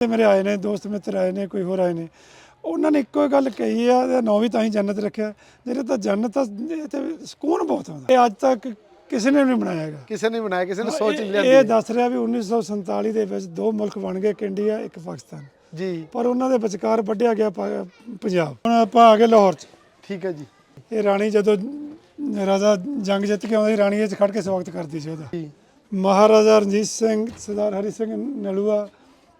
ਤੇ ਮੇਰੇ ਆਏ ਨੇ ਦੋਸਤ ਮਿੱਤਰ ਆਏ ਨੇ ਕੋਈ ਹੋਰ ਆਏ ਨੇ। ਉਹਨਾਂ ਨੇ ਇੱਕੋ ਹੀ ਗੱਲ ਕਹੀ ਆ ਤੇ ਨੌ ਵੀ ਤਾਂ ਹੀ ਜੰਨਤ ਰੱਖਿਆ। ਜਿਹੜੇ ਤਾਂ ਜੰਨਤ ਆ, ਇਹ ਤੇ ਸਕੂਨ ਬਹੁਤ ਆਉਂਦਾ ਇਹ ਅੱਜ ਤੱਕ ਕਿਸੇ ਨੇ ਵੀ ਨਹੀਂ ਬਣਾਇਆ ਹੈਗਾ। ਕਿਸੇ ਨੇ ਬਣਾਇਆ ਕਿਸੇ ਨੇ ਸੋਚ ਇਹ- ਲਿਆ ਇਹ ਦੱਸ ਰਿਹਾ ਵੀ 1947 ਦੇ ਵਿੱਚ ਦੋ ਮੁਲਕ ਬਣ ਗਏ ਇੱਕ ਇੰਡੀਆ ਇੱਕ ਪਾਕਿਸਤਾਨ। ਜੀ। ਪਰ ਉਹਨਾਂ ਦੇ ਵਿਚਕਾਰ ਵੱਢਿਆ ਗਿਆ ਪਾ- ਪੰਜਾਬ। ਹੁਣ ਆਪਾਂ ਆ ਗਏ ਲਾਹੌਰ 'ਚ। ਠੀਕ ਹੈ ਜੀ। ਇਹ ਰਾਣੀ ਜਦੋਂ ਰਾਜਾ ਜੰਗ ਜਿੱਤ ਕੇ ਆਉਂਦੀ ਰਾਣੀ ਇਹ 'ਚ ਖੜ ਕੇ ਸਵਾਗਤ ਕਰਦੀ ਸੀ ਉਹਦਾ। ਜੀ। ਮਹਾਰਾਜਾ ਰਣਜੀਤ ਸਿੰਘ ਸਰਦਾਰ ਹਰੀ ਸਿੰਘ ਨਲੂਆ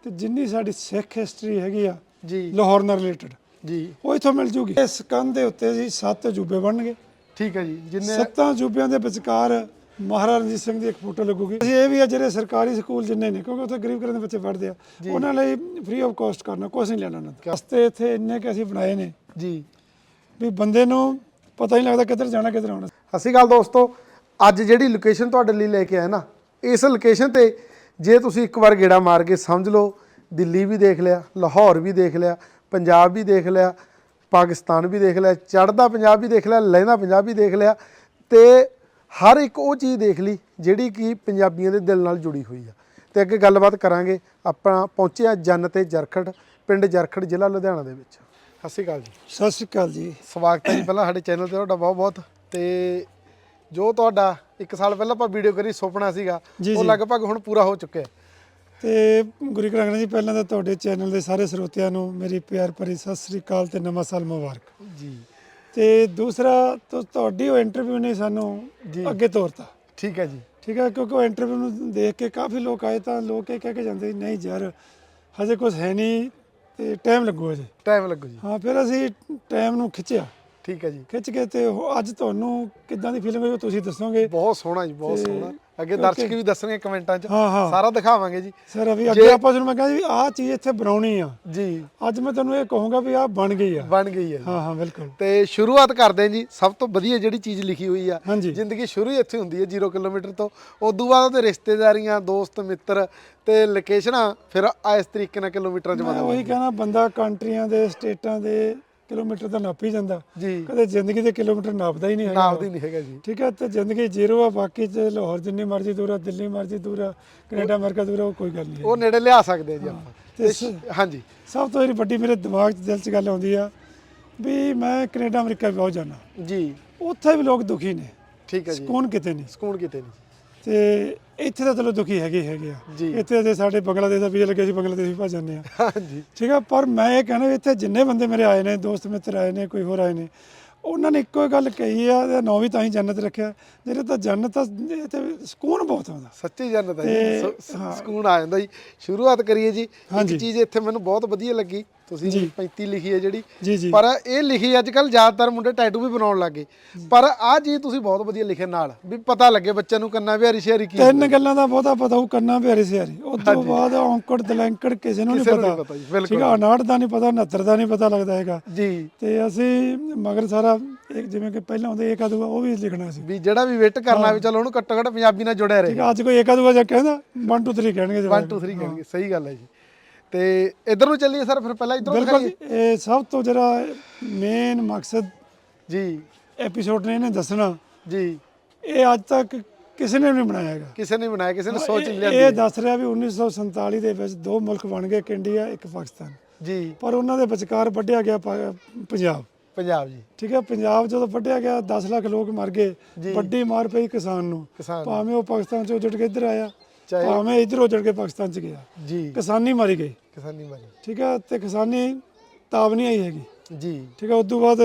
ਤੇ ਜਿੰਨੀ ਸਾਡੀ ਸਿੱਖ ਹਿਸਟਰੀ ਹੈਗੀ ਆ ਜੀ। ਲਾਹੌਰ ਨਾਲ ਰਿਲੇਟਡ ਜੀ। ਉਹ ਇਥੋਂ ਮਿਲ ਜੂਗੀ। ਇਸ ਕੰਧ ਦੇ ਉੱਤੇ ਜੀ ਸੱਤ ਅਜੂਬੇ ਬਣਨਗੇ। ਠੀਕ ਹੈ ਜੀ ਜਿੰਨੇ ਸੱਤਾਂ ਅਜੂਬਿਆਂ ਦੇ ਵਿਚਕਾਰ ਮਹਾਰਾਜਾ ਰਣਜੀਤ ਸਿੰਘ ਦੀ ਇੱਕ ਫੋਟੋ ਲੱਗੂਗੀ। ਅਸੀਂ ਇਹ ਵੀ ਆ ਜਿਹੜੇ ਸਰਕਾਰੀ ਸਕੂਲ ਜਿੰਨੇ ਨੇ ਕਿਉਂਕਿ ਉੱਥੇ ਗਰੀਬ ਘਰਾਂ ਦੇ ਬੱਚੇ ਪੜ੍ਹਦੇ ਆ ਉਹਨਾਂ ਲਈ ਫ੍ਰੀ ਆਫ ਕਾਸਟ ਕਰਨਾ ਕੁਛ ਨਹੀਂ ਲੈਣਾ ਉਹਨਾਂ ਰਸਤੇ ਇੱਥੇ ਇੰਨੇ ਕਿ ਅਸੀਂ ਬਣਾਏ ਨੇ। ਜੀ। ਵੀ ਬੰਦੇ ਨੂੰ ਪਤਾ ਹੀ ਨਹੀਂ ਲੱਗਦਾ ਕਿੱਧਰ ਜਾਣਾ ਕਿੱਧਰ ਆਉਣਾ। ਸ਼੍ਰੀ ਅਕਾਲ ਦੋਸਤੋ ਅੱਜ ਜਿਹੜੀ ਲੋਕੇਸ਼ਨ ਤੁਹਾਡੇ ਲਈ ਲੈ ਕੇ ਆਇਆ ਨਾ ਇਸ ਲੋਕੇਸ਼ਨ ਤੇ ਜੇ ਤੁਸੀਂ ਇੱਕ ਵਾਰ ਗੇੜਾ ਮਾਰ ਕੇ ਸਮਝ ਲਓ ਦਿੱਲੀ ਵੀ ਦੇਖ ਲਿਆ ਲਾਹੌਰ ਵੀ ਦੇਖ ਲਿਆ ਪੰਜਾਬ ਵੀ ਦੇਖ ਲਿਆ ਪਾਕਿਸਤਾਨ ਵੀ ਦੇਖ ਲਿਆ ਚੜ੍ਹਦਾ ਪੰਜਾਬ ਵੀ ਦੇਖ ਲਿਆ ਲਹਿੰਦਾ ਪੰਜਾਬ ਵੀ ਦੇਖ ਲਿਆ ਤੇ ਹਰ ਇੱਕ ਉਹ ਚੀਜ਼ ਦੇਖ ਲਈ ਜਿਹੜੀ ਕਿ ਪੰਜਾਬੀਆਂ ਦੇ ਦਿਲ ਨਾਲ ਜੁੜੀ ਹੋਈ ਆ। ਤੇ ਅੱਗੇ ਗੱਲਬਾਤ ਕਰਾਂਗੇ ਆਪਾਂ ਪਹੁੰਚੇ ਆ ਜੰਨ ਤੇ ਜਰਖੜ ਪਿੰਡ ਜਰਖੜ ਜ਼ਿਲ੍ਹਾ ਲੁਧਿਆਣਾ ਦੇ ਵਿੱਚ। ਸਤਿ ਸ਼੍ਰੀ ਅਕਾਲ ਜੀ। ਸਤਿ ਸ਼੍ਰੀ ਅਕਾਲ ਜੀ। ਸਵਾਗਤ ਹੈ ਜੀ ਪਹਿਲਾਂ ਸਾਡੇ ਚੈਨਲ ਤੇ ਤੁਹਾਡਾ ਬਹੁਤ ਬਹੁਤ ਤੇ ਜੋ ਤੁਹਾਡਾ ਇੱਕ ਸਾਲ ਪਹਿਲਾਂ ਆਪਾਂ ਵੀਡੀਓ ਕਰੀ ਸੁਪਨਾ ਸੀਗਾ ਉਹ। ਲਗਭਗ ਹੁਣ ਪੂਰਾ ਹੋ ਚੁੱਕਿਆ ਤੇ ਗੁਰੂ ਕਰਾਂਗਣਾ ਜੀ ਪਹਿਲਾਂ ਤਾਂ ਤੁਹਾਡੇ ਚੈਨਲ ਦੇ ਸਾਰੇ ਸਰੋਤਿਆਂ ਨੂੰ ਮੇਰੀ ਪਿਆਰ ਭਰੀ ਸਤਿ ਸ੍ਰੀ ਅਕਾਲ ਤੇ ਨਵਾਂ ਸਾਲ ਮੁਬਾਰਕ। ਜੀ। ਤੇ ਦੂਸਰਾ ਤੁਹਾਡੀ ਉਹ ਇੰਟਰਵਿਊ ਨੇ ਸਾਨੂੰ। ਅੱਗੇ ਤੋਰਤਾ। ਠੀਕ ਹੈ ਜੀ। ਠੀਕ ਹੈ ਕਿਉਂਕਿ ਉਹ ਇੰਟਰਵਿਊ ਨੂੰ ਦੇਖ ਕੇ ਕਾਫੀ ਲੋਕ ਆਏ ਤਾਂ ਲੋਕ ਇਹ ਕਹਿ ਕੇ ਜਾਂਦੇ ਨਹੀਂ ਯਾਰ ਹਜੇ ਕੁਝ ਹੈ ਨਹੀਂ ਤੇ ਟਾਈਮ ਲੱਗੂ ਅਜੇ ਟਾਈਮ ਲੱਗੂ ਜੀ। ਹਾਂ ਫਿਰ ਅਸੀਂ ਟਾਈਮ ਨੂੰ ਖਿੱਚਿਆ। ਠੀਕ ਹੈ ਜੀ। ਖਿੱਚ ਕੇ ਤੇ ਉਹ ਅੱਜ ਤੁਹਾਨੂੰ ਕਿੱਦਾਂ ਦੀ ਫੀਲਿੰਗ ਹੋਈ ਉਹ ਤੁਸੀਂ ਦੱਸੋਗੇ। ਬਹੁਤ ਸੋਹਣਾ ਜੀ ਬਹੁਤ ਤੇ ਸੋਹਣਾ। ਅੱਗੇ ਕਿਉਂਕਿ- ਦਰਸ਼ਕ ਵੀ ਦੱਸਣਗੇ ਕਮੈਂਟਾਂ 'ਚ। ਹਾਂ ਹਾਂ। ਸਾਰਾ ਦਿਖਾਵਾਂਗੇ ਜੀ। ਸਰ ਅਭੀ ਅੱਗੇ ਆਪਾਂ ਤੁਹਾਨੂੰ ਮੈਂ ਕਹਿੰਦਾ ਵੀ ਆਹ ਚੀਜ਼ ਇੱਥੇ ਬਣਾਉਣੀ ਆ। ਜੀ। ਅੱਜ ਮੈਂ ਤੁਹਾਨੂੰ ਇਹ ਕਹੂੰਗਾ ਵੀ ਆਹ ਬਣ ਗਈ ਆ। ਬਣ ਗਈ ਹੈ ਜੀ। ਹਾਂ ਹਾਂ ਬਿਲਕੁਲ। ਤੇ ਸ਼ੁਰੂਆਤ ਕਰਦੇ ਹਾਂ ਜੀ। ਸਭ ਤੋਂ ਵਧੀਆ ਜਿਹੜੀ ਚੀਜ਼ ਲਿਖੀ ਹੋਈ ਆ ਹਾਂਜੀ। ਜ਼ਿੰਦਗੀ ਸ਼ੁਰੂ ਹੀ ਇੱਥੇ ਹੁੰਦੀ ਹੈ 0 ਕਿਲੋਮੀਟਰ ਤੋਂ। ਉਦੋਂ ਬਾਅਦ ਉਹਦੇ ਰਿਸ਼ਤੇਦਾਰੀਆਂ ਦੋਸਤ ਮਿੱਤਰ ਤੇ ਲੋਕੇਸ਼ਨਾਂ ਫਿਰ ਇਸ ਤਰੀਕੇ ਨਾਲ ਕਿਲੋਮੀਟਰਾਂ 'ਚ ਮੈਂ ਬਦਲ ਉਹੀ ਕਹਿਣਾ ਬੰਦਾ ਕੰਟਰੀਆਂ ਦੇ ਸਟੇਟਾਂ ਦੇ ਕਿਲੋਮੀਟਰ ਤਾਂ ਨਾਪ ਹੀ ਜਾਂਦਾ। ਜੀ। ਕਦੇ ਜ਼ਿੰਦਗੀ ਦੇ ਕਿਲੋਮੀਟਰ ਨਾਪਦਾ ਹੀ ਨਹੀਂ ਹੈਗਾ। ਨਾਮ ਦੀ ਨਹੀਂ ਹੈਗਾ ਜੀ। ਠੀਕ ਹੈ ਤੇ ਜ਼ਿੰਦਗੀ ਜ਼ੀਰੋ ਆ ਬਾਕੀ ਚ ਲਾਹੌਰ ਜਿੰਨੀ ਮਰਜ਼ੀ ਦੂਰ ਆ ਦਿੱਲੀ ਮਰਜ਼ੀ ਦੂਰ ਆ ਕੈਨੇਡਾ ਅਮਰੀਕਾ ਦੂਰ ਆ ਉਹ ਕੋਈ ਗੱਲ ਨਹੀਂ ਉਹ ਨੇੜੇ ਲਿਆ ਸਕਦੇ ਜੀ ਆਪਾਂ। ਹਾਂਜੀ। ਸਭ ਤੋਂ ਜਿਹੜੀ ਵੱਡੀ ਮੇਰੇ ਦਿਮਾਗ 'ਚ ਦਿਲ 'ਚ ਗੱਲ ਆਉਂਦੀ ਆ ਵੀ ਮੈਂ ਕੈਨੇਡਾ ਅਮਰੀਕਾ ਬਹੁਤ ਜਾਣਾ। ਜੀ। ਉੱਥੇ ਵੀ ਲੋਕ ਦੁਖੀ ਨੇ। ਠੀਕ ਹੈ ਜੀ। ਸਕੂਨ ਕਿਤੇ ਨਹੀਂ। ਸਕੂਨ ਕਿਤੇ ਨਹੀਂ। ਤੇ ਇੱਥੇ ਤਾਂ ਚਲੋ ਦੁਖੀ ਹੈਗੇ ਹੈਗੇ ਆ। ਇੱਥੇ ਤੇ ਸਾਡੇ ਬੰਗਲਾਦੇਸ਼ ਦਾ ਵੀਜ਼ਾ ਲੱਗਿਆ ਸੀ ਬੰਗਲਾਦੇਸ਼ ਵੀ ਭੱਜ ਜਾਂਦੇ ਆ। ਹਾਂਜੀ। ਠੀਕ ਆ ਪਰ ਮੈਂ ਇਹ ਕਹਿਣਾ ਇੱਥੇ ਜਿੰਨੇ ਬੰਦੇ ਮੇਰੇ ਆਏ ਨੇ ਦੋਸਤ ਮਿੱਤਰ ਆਏ ਨੇ ਕੋਈ ਹੋਰ ਆਏ ਨੇ ਉਹਨਾਂ ਨੇ ਇੱਕੋ ਹੀ ਗੱਲ ਕਹੀ ਆ ਤੇ ਨੌ ਵੀ ਤਾਂ ਹੀ ਜੰਨਤ ਰੱਖਿਆ। ਜਿਹੜੇ ਤਾਂ ਜੰਨਤ ਆ ਇਹ ਤੇ ਸਕੂਨ ਬਹੁਤ ਆਉਂਦਾ ਸੱਚੀ ਜੰਨਤ ਹੈ ਤੇ- ਜੀ ਸ- ਸਕੂਨ ਆ ਜਾਂਦਾ ਜੀ। ਸ਼ੁਰੂਆਤ ਕਰੀਏ ਜੀ। ਇੱਕ ਹਾਂਜੀ। ਚੀਜ਼ ਇੱਥੇ ਮੈਨੂੰ ਬਹੁਤ ਵਧੀਆ ਲੱਗੀ। ਤੁਸੀਂ ਜੀ। 35 ਲਿਖੀ ਹੈ ਜਿਹੜੀ ਜੀ ਜੀ। ਪਰ ਇਹ ਲਿਖੀ ਅੱਜ ਕੱਲ ਜ਼ਿਆਦਾਤਰ ਮੁੰਡੇ ਟੈਟੂ ਵੀ ਬਣਾਉਣ ਲੱਗੇ। ਪਰ ਆਹ ਚੀਜ਼ ਤੁਸੀਂ ਬਹੁਤ ਵਧੀਆ ਲਿਖਿਆ ਨਾਲ ਵੀ ਪਤਾ ਲੱਗੇ ਬੱਚਿਆਂ ਨੂੰ ਕੰਨਾ ਵਿਹਾਰੀ ਸ਼ਹਿਰੀ ਕੀ ਤਿੰਨ ਗੱਲਾਂ ਦਾ ਬਹੁਤਾ ਪਤਾ ਉਹ ਕੰਨਾ ਪਿਆਰੇ ਸਿਆਰੀ ਉਸ ਤੋਂ ਬਾਅਦ ਔਂਕੜ ਦਲੈਂਕੜ ਕਿਸੇ ਨੂੰ ਨਹੀਂ ਪਤਾ। ਜੀ। ਠੀਕ ਆ 59 ਦਾ ਨਹੀਂ ਪਤਾ 69 ਦਾ ਨਹੀਂ ਪਤਾ ਲੱਗਦਾ ਹੈਗਾ। ਜੀ। ਤੇ ਅਸੀਂ ਮਗਰ ਸਾਰਾ ਇੱਕ ਜਿਵੇਂ ਕਿ ਪਹਿਲਾਂ ਹੁੰਦੇ ਏਕਾ ਦੂਆ ਉਹ ਵੀ ਲਿਖਣਾ ਸੀ। ਵੀ ਜਿਹੜਾ ਵੀ ਵੇਟ ਕਰਨਾ ਵੀ ਚਲੋ ਉਹਨੂੰ ਘੱਟੋ ਘੱਟ ਪੰਜਾਬੀ ਨਾਲ ਜੁੜਿਆ ਰਹੇ ਠੀਕ ਆ ਅੱਜ ਕੋਈ ਏਕਾ ਦੂਆ ਜਾਂ ਕਹਿੰਦਾ 1 2 3 ਕਹਿਣਗੇ 1 ਜਵਾਬ 2 3 ਕਹਿਣਗੇ ਸਹੀ ਗੱਲ ਹੈ ਜੀ। ਤੇ ਇਧਰ ਨੂੰ ਚੱਲੀਏ ਸਰ ਫਿਰ ਪਹਿਲਾਂ ਇਧਰੋਂ ਬਿਲਕੁਲ। ਜੀ, ਇਹ ਸਭ ਤੋਂ ਜਿਹੜਾ ਮੇਨ ਮਕਸਦ ਜੀ। ਐਪੀਸੋਡ ਨੇ ਇਹਨੇ ਦੱਸਣਾ। ਜੀ। ਇਹ ਅੱਜ ਤੱਕ ਕਿਸੇ ਨੇ ਨਹੀਂ ਬਣਾਇਆ ਹੈਗਾ। ਕਿਸੇ ਨੇ ਬਣਾਇਆ ਕਿਸੇ ਨੇ ਸੋਚ ਇਹ- ਲਿਆ ਇਹ ਦੱਸ ਰਿਹਾ ਵੀ 1947 ਦੇ ਵਿੱਚ ਦੋ ਮੁਲਕ ਬਣ ਗਏ ਇੱਕ ਇੰਡੀਆ ਇੱਕ ਪਾਕਿਸਤਾਨ। ਜੀ। ਪਰ ਉਹਨਾਂ ਦੇ ਵਿਚਕਾਰ ਵੱਢਿਆ ਗਿਆ ਪਾ- ਪੰਜਾਬ। ਪੰਜਾਬ ਜੀ। ਠੀਕ ਹੈ ਪੰਜਾਬ ਜਦੋਂ ਵੱਢਿਆ ਗਿਆ 10 ਲੱਖ ਲੋਕ ਮਰ ਗਏ। ਵੱਡੀ ਮਾਰ ਪਈ ਕਿਸਾਨ ਨੂੰ। ਕਿਸਾਨ ਭਾਵੇਂ ਉਹ ਪਾਕਿਸਤਾਨ ਚੋਂ ਉੱਜੜ ਕੇ ਇੱਧਰ ਆਇਆ ਚਾਹੇ ਭਾਵੇਂ ਇੱਧਰੋਂ ਉੱਜੜ ਕੇ ਪਾਕਿਸਤਾਨ ਚ ਗਿਆ। ਜੀ। ਕਿਸਾਨੀ ਮਾਰੀ ਗਈ ਕਿਸਾਨੀ ਮਾਰੀ ਠੀਕ ਹੈ ਤੇ ਕਿਸਾਨੀ ਤਾਬ ਨਹੀਂ ਆਈ ਹੈਗੀ। ਜੀ। ਠੀਕ ਹੈ ਉਸ ਤੋਂ ਬਾਅਦ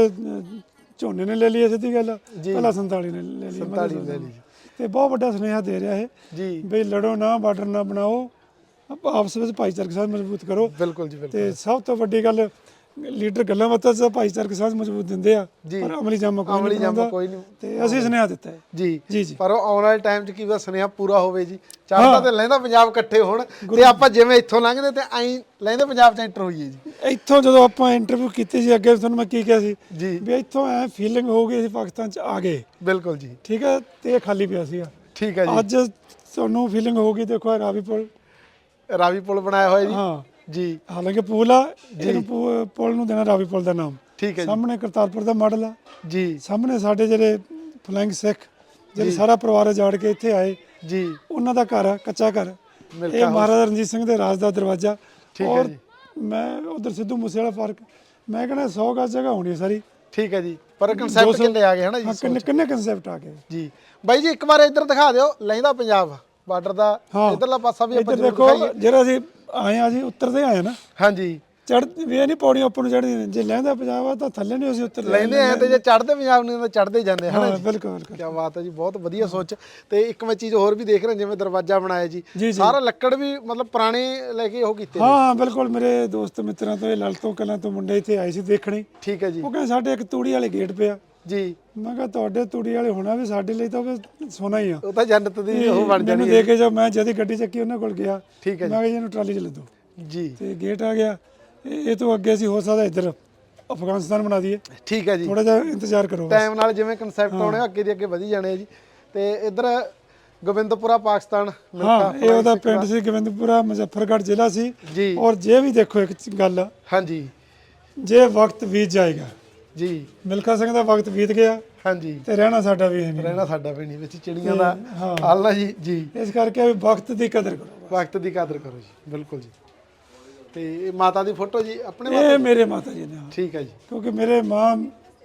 ਝੋਨੇ ਨੇ ਲੈ ਲਈ ਸਿੱਧੀ ਗੱਲ। ਆ। ਜੀ। ਪਹਿਲਾਂ 47 ਨੇ ਲੈ ਲਈ 47 ਲੈ ਲਈ ਤੇ ਬਹੁਤ ਵੱਡਾ ਸੁਨੇਹਾ ਦੇ ਰਿਹਾ ਇਹ ਜੀ। ਬਈ ਲੜੋ ਨਾ ਬਾਰਡਰ ਨਾ ਬਣਾਓ। ਆਪ- ਆਪਸ ਵਿੱਚ ਭਾਈਚਾਰਕ ਸਾਂਝ ਮਜ਼ਬੂਤ ਕਰੋ। ਬਿਲਕੁਲ ਜੀ ਬਿਲਕੁਲ। ਤੇ ਸਭ ਤੋਂ ਵੱਡੀ ਗੱਲ ਲੀਡਰ ਗੱਲਾਂ ਬਾਤਾਂ ਚ ਭਾਈਚਾਰਕ ਸਾਂਝ ਮਜ਼ਬੂਤ ਦਿੰਦੇ ਆ ਜੀ। ਪਰ ਅਮਲੀ ਜਾਮਾ ਕੋਈ ਅਮਲੀ ਨਹੀਂ ਜਾਮਾ ਬਣਾਉਂਦਾ। ਕੋਈ ਨਹੀਂ। ਤੇ ਅਸੀਂ ਸੁਨੇਹਾ ਦਿੱਤਾ ਹੈ। ਜੀ। ਜੀ ਜੀ। ਪਰ ਉਹ ਆਉਣ ਵਾਲੇ ਟਾਈਮ 'ਚ ਕੀ ਪਤਾ ਸੁਨੇਹਾ ਪੂਰਾ ਹੋਵੇ ਜੀ। ਚੜ੍ਹਦਾ ਤੇ ਲਹਿੰਦਾ ਪੰਜਾਬ ਇਕੱਠੇ ਹੋਣ। ਤੇ ਆਪਾਂ ਜਿਵੇਂ ਇੱਥੋਂ ਲੰਘਦੇ ਤੇ ਐਂ ਲਹਿੰਦੇ ਪੰਜਾਬ 'ਚ ਐਂਟਰ ਹੋਈਏ ਜੀ। ਇੱਥੋਂ ਜਦੋਂ ਆਪਾਂ ਇੰਟਰਵਿਊ ਕੀਤੀ ਸੀ ਅੱਗੇ ਤੁਹਾਨੂੰ ਮੈਂ ਕੀ ਕਿਹਾ ਸੀ? ਜੀ। ਵੀ ਇੱਥੋਂ ਐ ਫੀਲਿੰਗ ਹੋ ਗਈ ਅਸੀਂ ਪਾਕਿਸਤਾਨ ਚ ਆ ਗਏ। ਬਿਲਕੁਲ ਜੀ। ਠੀਕ ਹੈ ਤੇ ਇਹ ਖਾਲੀ ਪਿਆ ਸੀਗਾ। ਠੀਕ ਹੈ ਜੀ। ਅੱਜ ਤੁਹਾਨੂੰ ਫੀਲਿੰਗ ਹੋਊਗੀ ਦੇਖੋ ਇਹ ਰਾਵੀ ਪੁਲ। ਰਾਵੀ ਪੁਲ ਬਣਾਇਆ ਹੋਇਆ ਜੀ। ਹਾਂ। ਜੀ। ਹਾਲਾਂਕਿ ਪੁਲ ਆ ਇਹਨੂੰ ਪੁ- ਪੁਲ ਨੂੰ ਦੇਣਾ ਰਾਵੀ ਪੁਲ ਦਾ ਨਾਮ। ਠੀਕ ਹੈ ਜੀ। ਸਾਹਮਣੇ ਕਰਤਾਰਪੁਰ ਦਾ ਮਾਡਲ ਆ। ਜੀ। ਸਾਹਮਣੇ ਸਾਡੇ ਜਿਹੜੇ ਫਲਾਈਂਗ ਸਿੱਖ ਜਿਹੜੇ ਸਾਰਾ ਪਰਿਵਾਰ ਜਾੜ ਕੇ ਇੱਥੇ ਆਏ। ਜੀ। ਉਹਨਾਂ ਦਾ ਘਰ ਆ ਕੱਚਾ ਘਰ। ਮਿਲਖਾ ਇਹ ਮਹਾਰਾਜਾ ਰਣਜੀਤ ਸਿੰਘ ਦੇ ਰਾਜ ਦਾ ਦਰਵਾਜ਼ਾ। ਠੀਕ ਹੈ ਔਰ ਜੀ। ਮੈਂ ਉਧਰ ਸਿੱਧੂ ਮੂਸੇ ਵਾਲਾ ਪਾਰਕ। ਮੈਂ ਕਹਿੰਦਾ 100 ਗਜ਼ ਜਗ੍ਹਾ ਹੋਣੀ ਹੈ ਸਾਰੀ। ਠੀਕ ਹੈ ਜੀ। ਪਰ ਕਨਸੈਪਟ ਕਿੰਨੇ ਆ ਗਏ ਹਨਾ ਜੀ ਕਿੰਨੇ ਕਿੰਨੇ ਕਨਸੈਪਟ ਆ ਗਏ। ਜੀ। ਬਾਈ ਜੀ ਇੱਕ ਵਾਰ ਇੱਧਰ ਦਿਖਾ ਦਿਓ ਲਹਿੰਦਾ ਪੰਜਾਬ ਬਾਰਡਰ ਦਾ। ਹਾਂ। ਇਧਰਲਾ ਪਾਸਾ ਵੀ ਆਪਾਂ ਇੱਧਰ ਜ਼ਰੂਰ ਦੇਖੋ ਦਿਖਾਈਏ। ਜਿਹੜਾ ਅਸੀਂ ਆਏ ਆ ਜੀ ਉੱਤਰਦੇ ਆਏ ਨਾ। ਹਾਂਜੀ। ਚੜ ਵੀ ਇਹ ਨਹੀਂ ਪੌੜੀਆਂ ਉੱਪਰ ਨੂੰ ਚੜ੍ਹਦੀਆਂ ਨੇ ਜੇ ਲਹਿੰਦਾ ਪੰਜਾਬ ਆ ਤਾਂ ਥੱਲੇ ਨਹੀਂ ਅਸੀਂ ਉੱਤਰਦੇ ਲੈਂਦੇ ਆ ਤੇ ਜੇ ਚੜਦੇ ਪੰਜਾਬ ਨੂੰ ਤਾਂ ਚੜਦੇ ਜਾਂਦੇ ਹਾਂ ਬਿਲਕੁਲ ਬਿਲਕੁਲ। ਕੀ ਬਾਤ ਹੈ ਜੀ ਬਹੁਤ ਵਧੀਆ ਸੋਚ। ਤੇ ਇੱਕ ਮੈਂ ਚੀਜ਼ ਹੋਰ ਵੀ ਦੇਖ ਰਿਹਾ ਜਿਵੇਂ ਦਰਵਾਜ਼ਾ ਬਣਾਇਆ ਜੀ। ਸਾਰਾ ਲੱਕੜ ਵੀ ਮਤਲਬ ਪੁਰਾਣੇ ਲੈ ਕੇ ਉਹ ਕੀਤੇ ਨੇ। ਹਾਂ ਹਾਂ ਬਿਲਕੁਲ ਮੇਰੇ ਦੋਸਤ ਮਿੱਤਰਾਂ ਤੋਂ ਇਹ ਲਲਤੋਂ ਕਲਾਂ ਤੋਂ ਮੁੰਡੇ ਇੱਥੇ ਆਏ ਸੀ ਦੇਖਣੇ। ਠੀਕ ਹੈ ਜੀ। ਉਹ ਕਹਿੰਦੇ ਸਾਡੇ ਇੱਕ ਤੂੜੀ ਵਾਲੇ ਗੇਟ ਪਿਆ। ਜੀ। ਮੈਂ ਕਿਹਾ ਤੁਹਾਡੇ ਤੂੜੀ ਵਾਲੇ ਹੋਣਾ ਵੀ ਸਾਡੇ ਲਈ ਤਾਂ ਸੋਨਾ ਹੀ ਆ। ਉਹ ਤਾਂ ਜੰਨਤ ਦੀ ਉਹ ਬਣ ਮੈਨੂੰ ਜਾਣੀ ਦੇ ਕੇ ਜਦ ਮੈਂ ਜਦੀ ਗੱਡੀ ਚੱਕੀ ਉਹਨਾਂ ਕੋਲ ਗਿਆ। ਠੀਕ ਹੈ ਮੈਂ ਕਿਹਾ ਜੀ। ਇਹਨੂੰ ਟਰਾਲੀ 'ਚ ਲੱਦੋ ਜੀ। ਤੇ ਗੇਟ ਆ ਗਿਆ। ਇਹ ਇਹ ਤੋਂ ਅੱਗੇ ਅਸੀਂ ਹੋ ਸਕਦਾ ਇੱਧਰ ਅਫਗਾਨਿਸਤਾਨ ਬਣਾ ਦਈਏ। ਠੀਕ ਹੈ ਜੀ। ਥੋੜਾ ਜਿਹਾ ਇੰਤਜ਼ਾਰ ਕਰੋ ਟਾਈਮ ਨਾਲ ਜਿਵੇਂ ਕਨਸੈਪਟ ਆਉਣੇ ਅੱਗੇ ਦੀ ਅੱਗੇ ਵਧੀ ਜਾਣੇ ਆ ਜੀ। ਤੇ ਇੱਧਰ ਗੋਬਿੰਦਪੁਰਾ ਪਾਕਿਸਤਾਨ ਹਾਂ ਇਹ ਉਹਦਾ ਪਿੰਡ ਸੀ ਗੋਬਿੰਦਪੁਰਾ ਮੁਜ਼ੱਫਰਗੜ੍ਹ ਜ਼ਿਲ੍ਹਾ ਸੀ। ਜੀ। ਔਰ ਜੇ ਵੀ ਦੇਖੋ ਇੱਕ ਚ- ਗੱਲ ਹਾਂਜੀ। ਜੇ ਵਕਤ ਬੀਤ ਜਾਏਗਾ ਜੀ। ਮਿਲਖਾ ਸਿੰਘ ਦਾ ਵਕਤ ਬੀਤ ਗਿਆ ਹਾਂਜੀ। ਤੇ ਰਹਿਣਾ ਸਾਡਾ ਵੀ ਹੈ ਨਹੀਂ। ਰਹਿਣਾ ਸਾਡਾ ਵੀ ਨਹੀਂ ਵਿੱਚ ਚਿੜੀਆਂ ਦਾ ਹਾਂ। ਹਾਲ ਆ ਜੀ ਜੀ। ਇਸ ਕਰਕੇ ਵੀ ਵਕਤ ਦੀ ਕਦਰ ਕਰੋ। ਵਕਤ ਦੀ ਕਦਰ ਕਰੋ ਜੀ ਬਿਲਕੁਲ ਜੀ। ਤੇ ਇਹ ਮਾਤਾ ਦੀ ਫੋਟੋ ਜੀ ਆਪਣੇ ਇਹ ਮੇਰੇ ਮਾਤਾ ਜੀ ਨੇ ਹਾਂ। ਠੀਕ ਹੈ ਜੀ। ਕਿਉਂਕਿ ਮੇਰੇ ਮਾਂ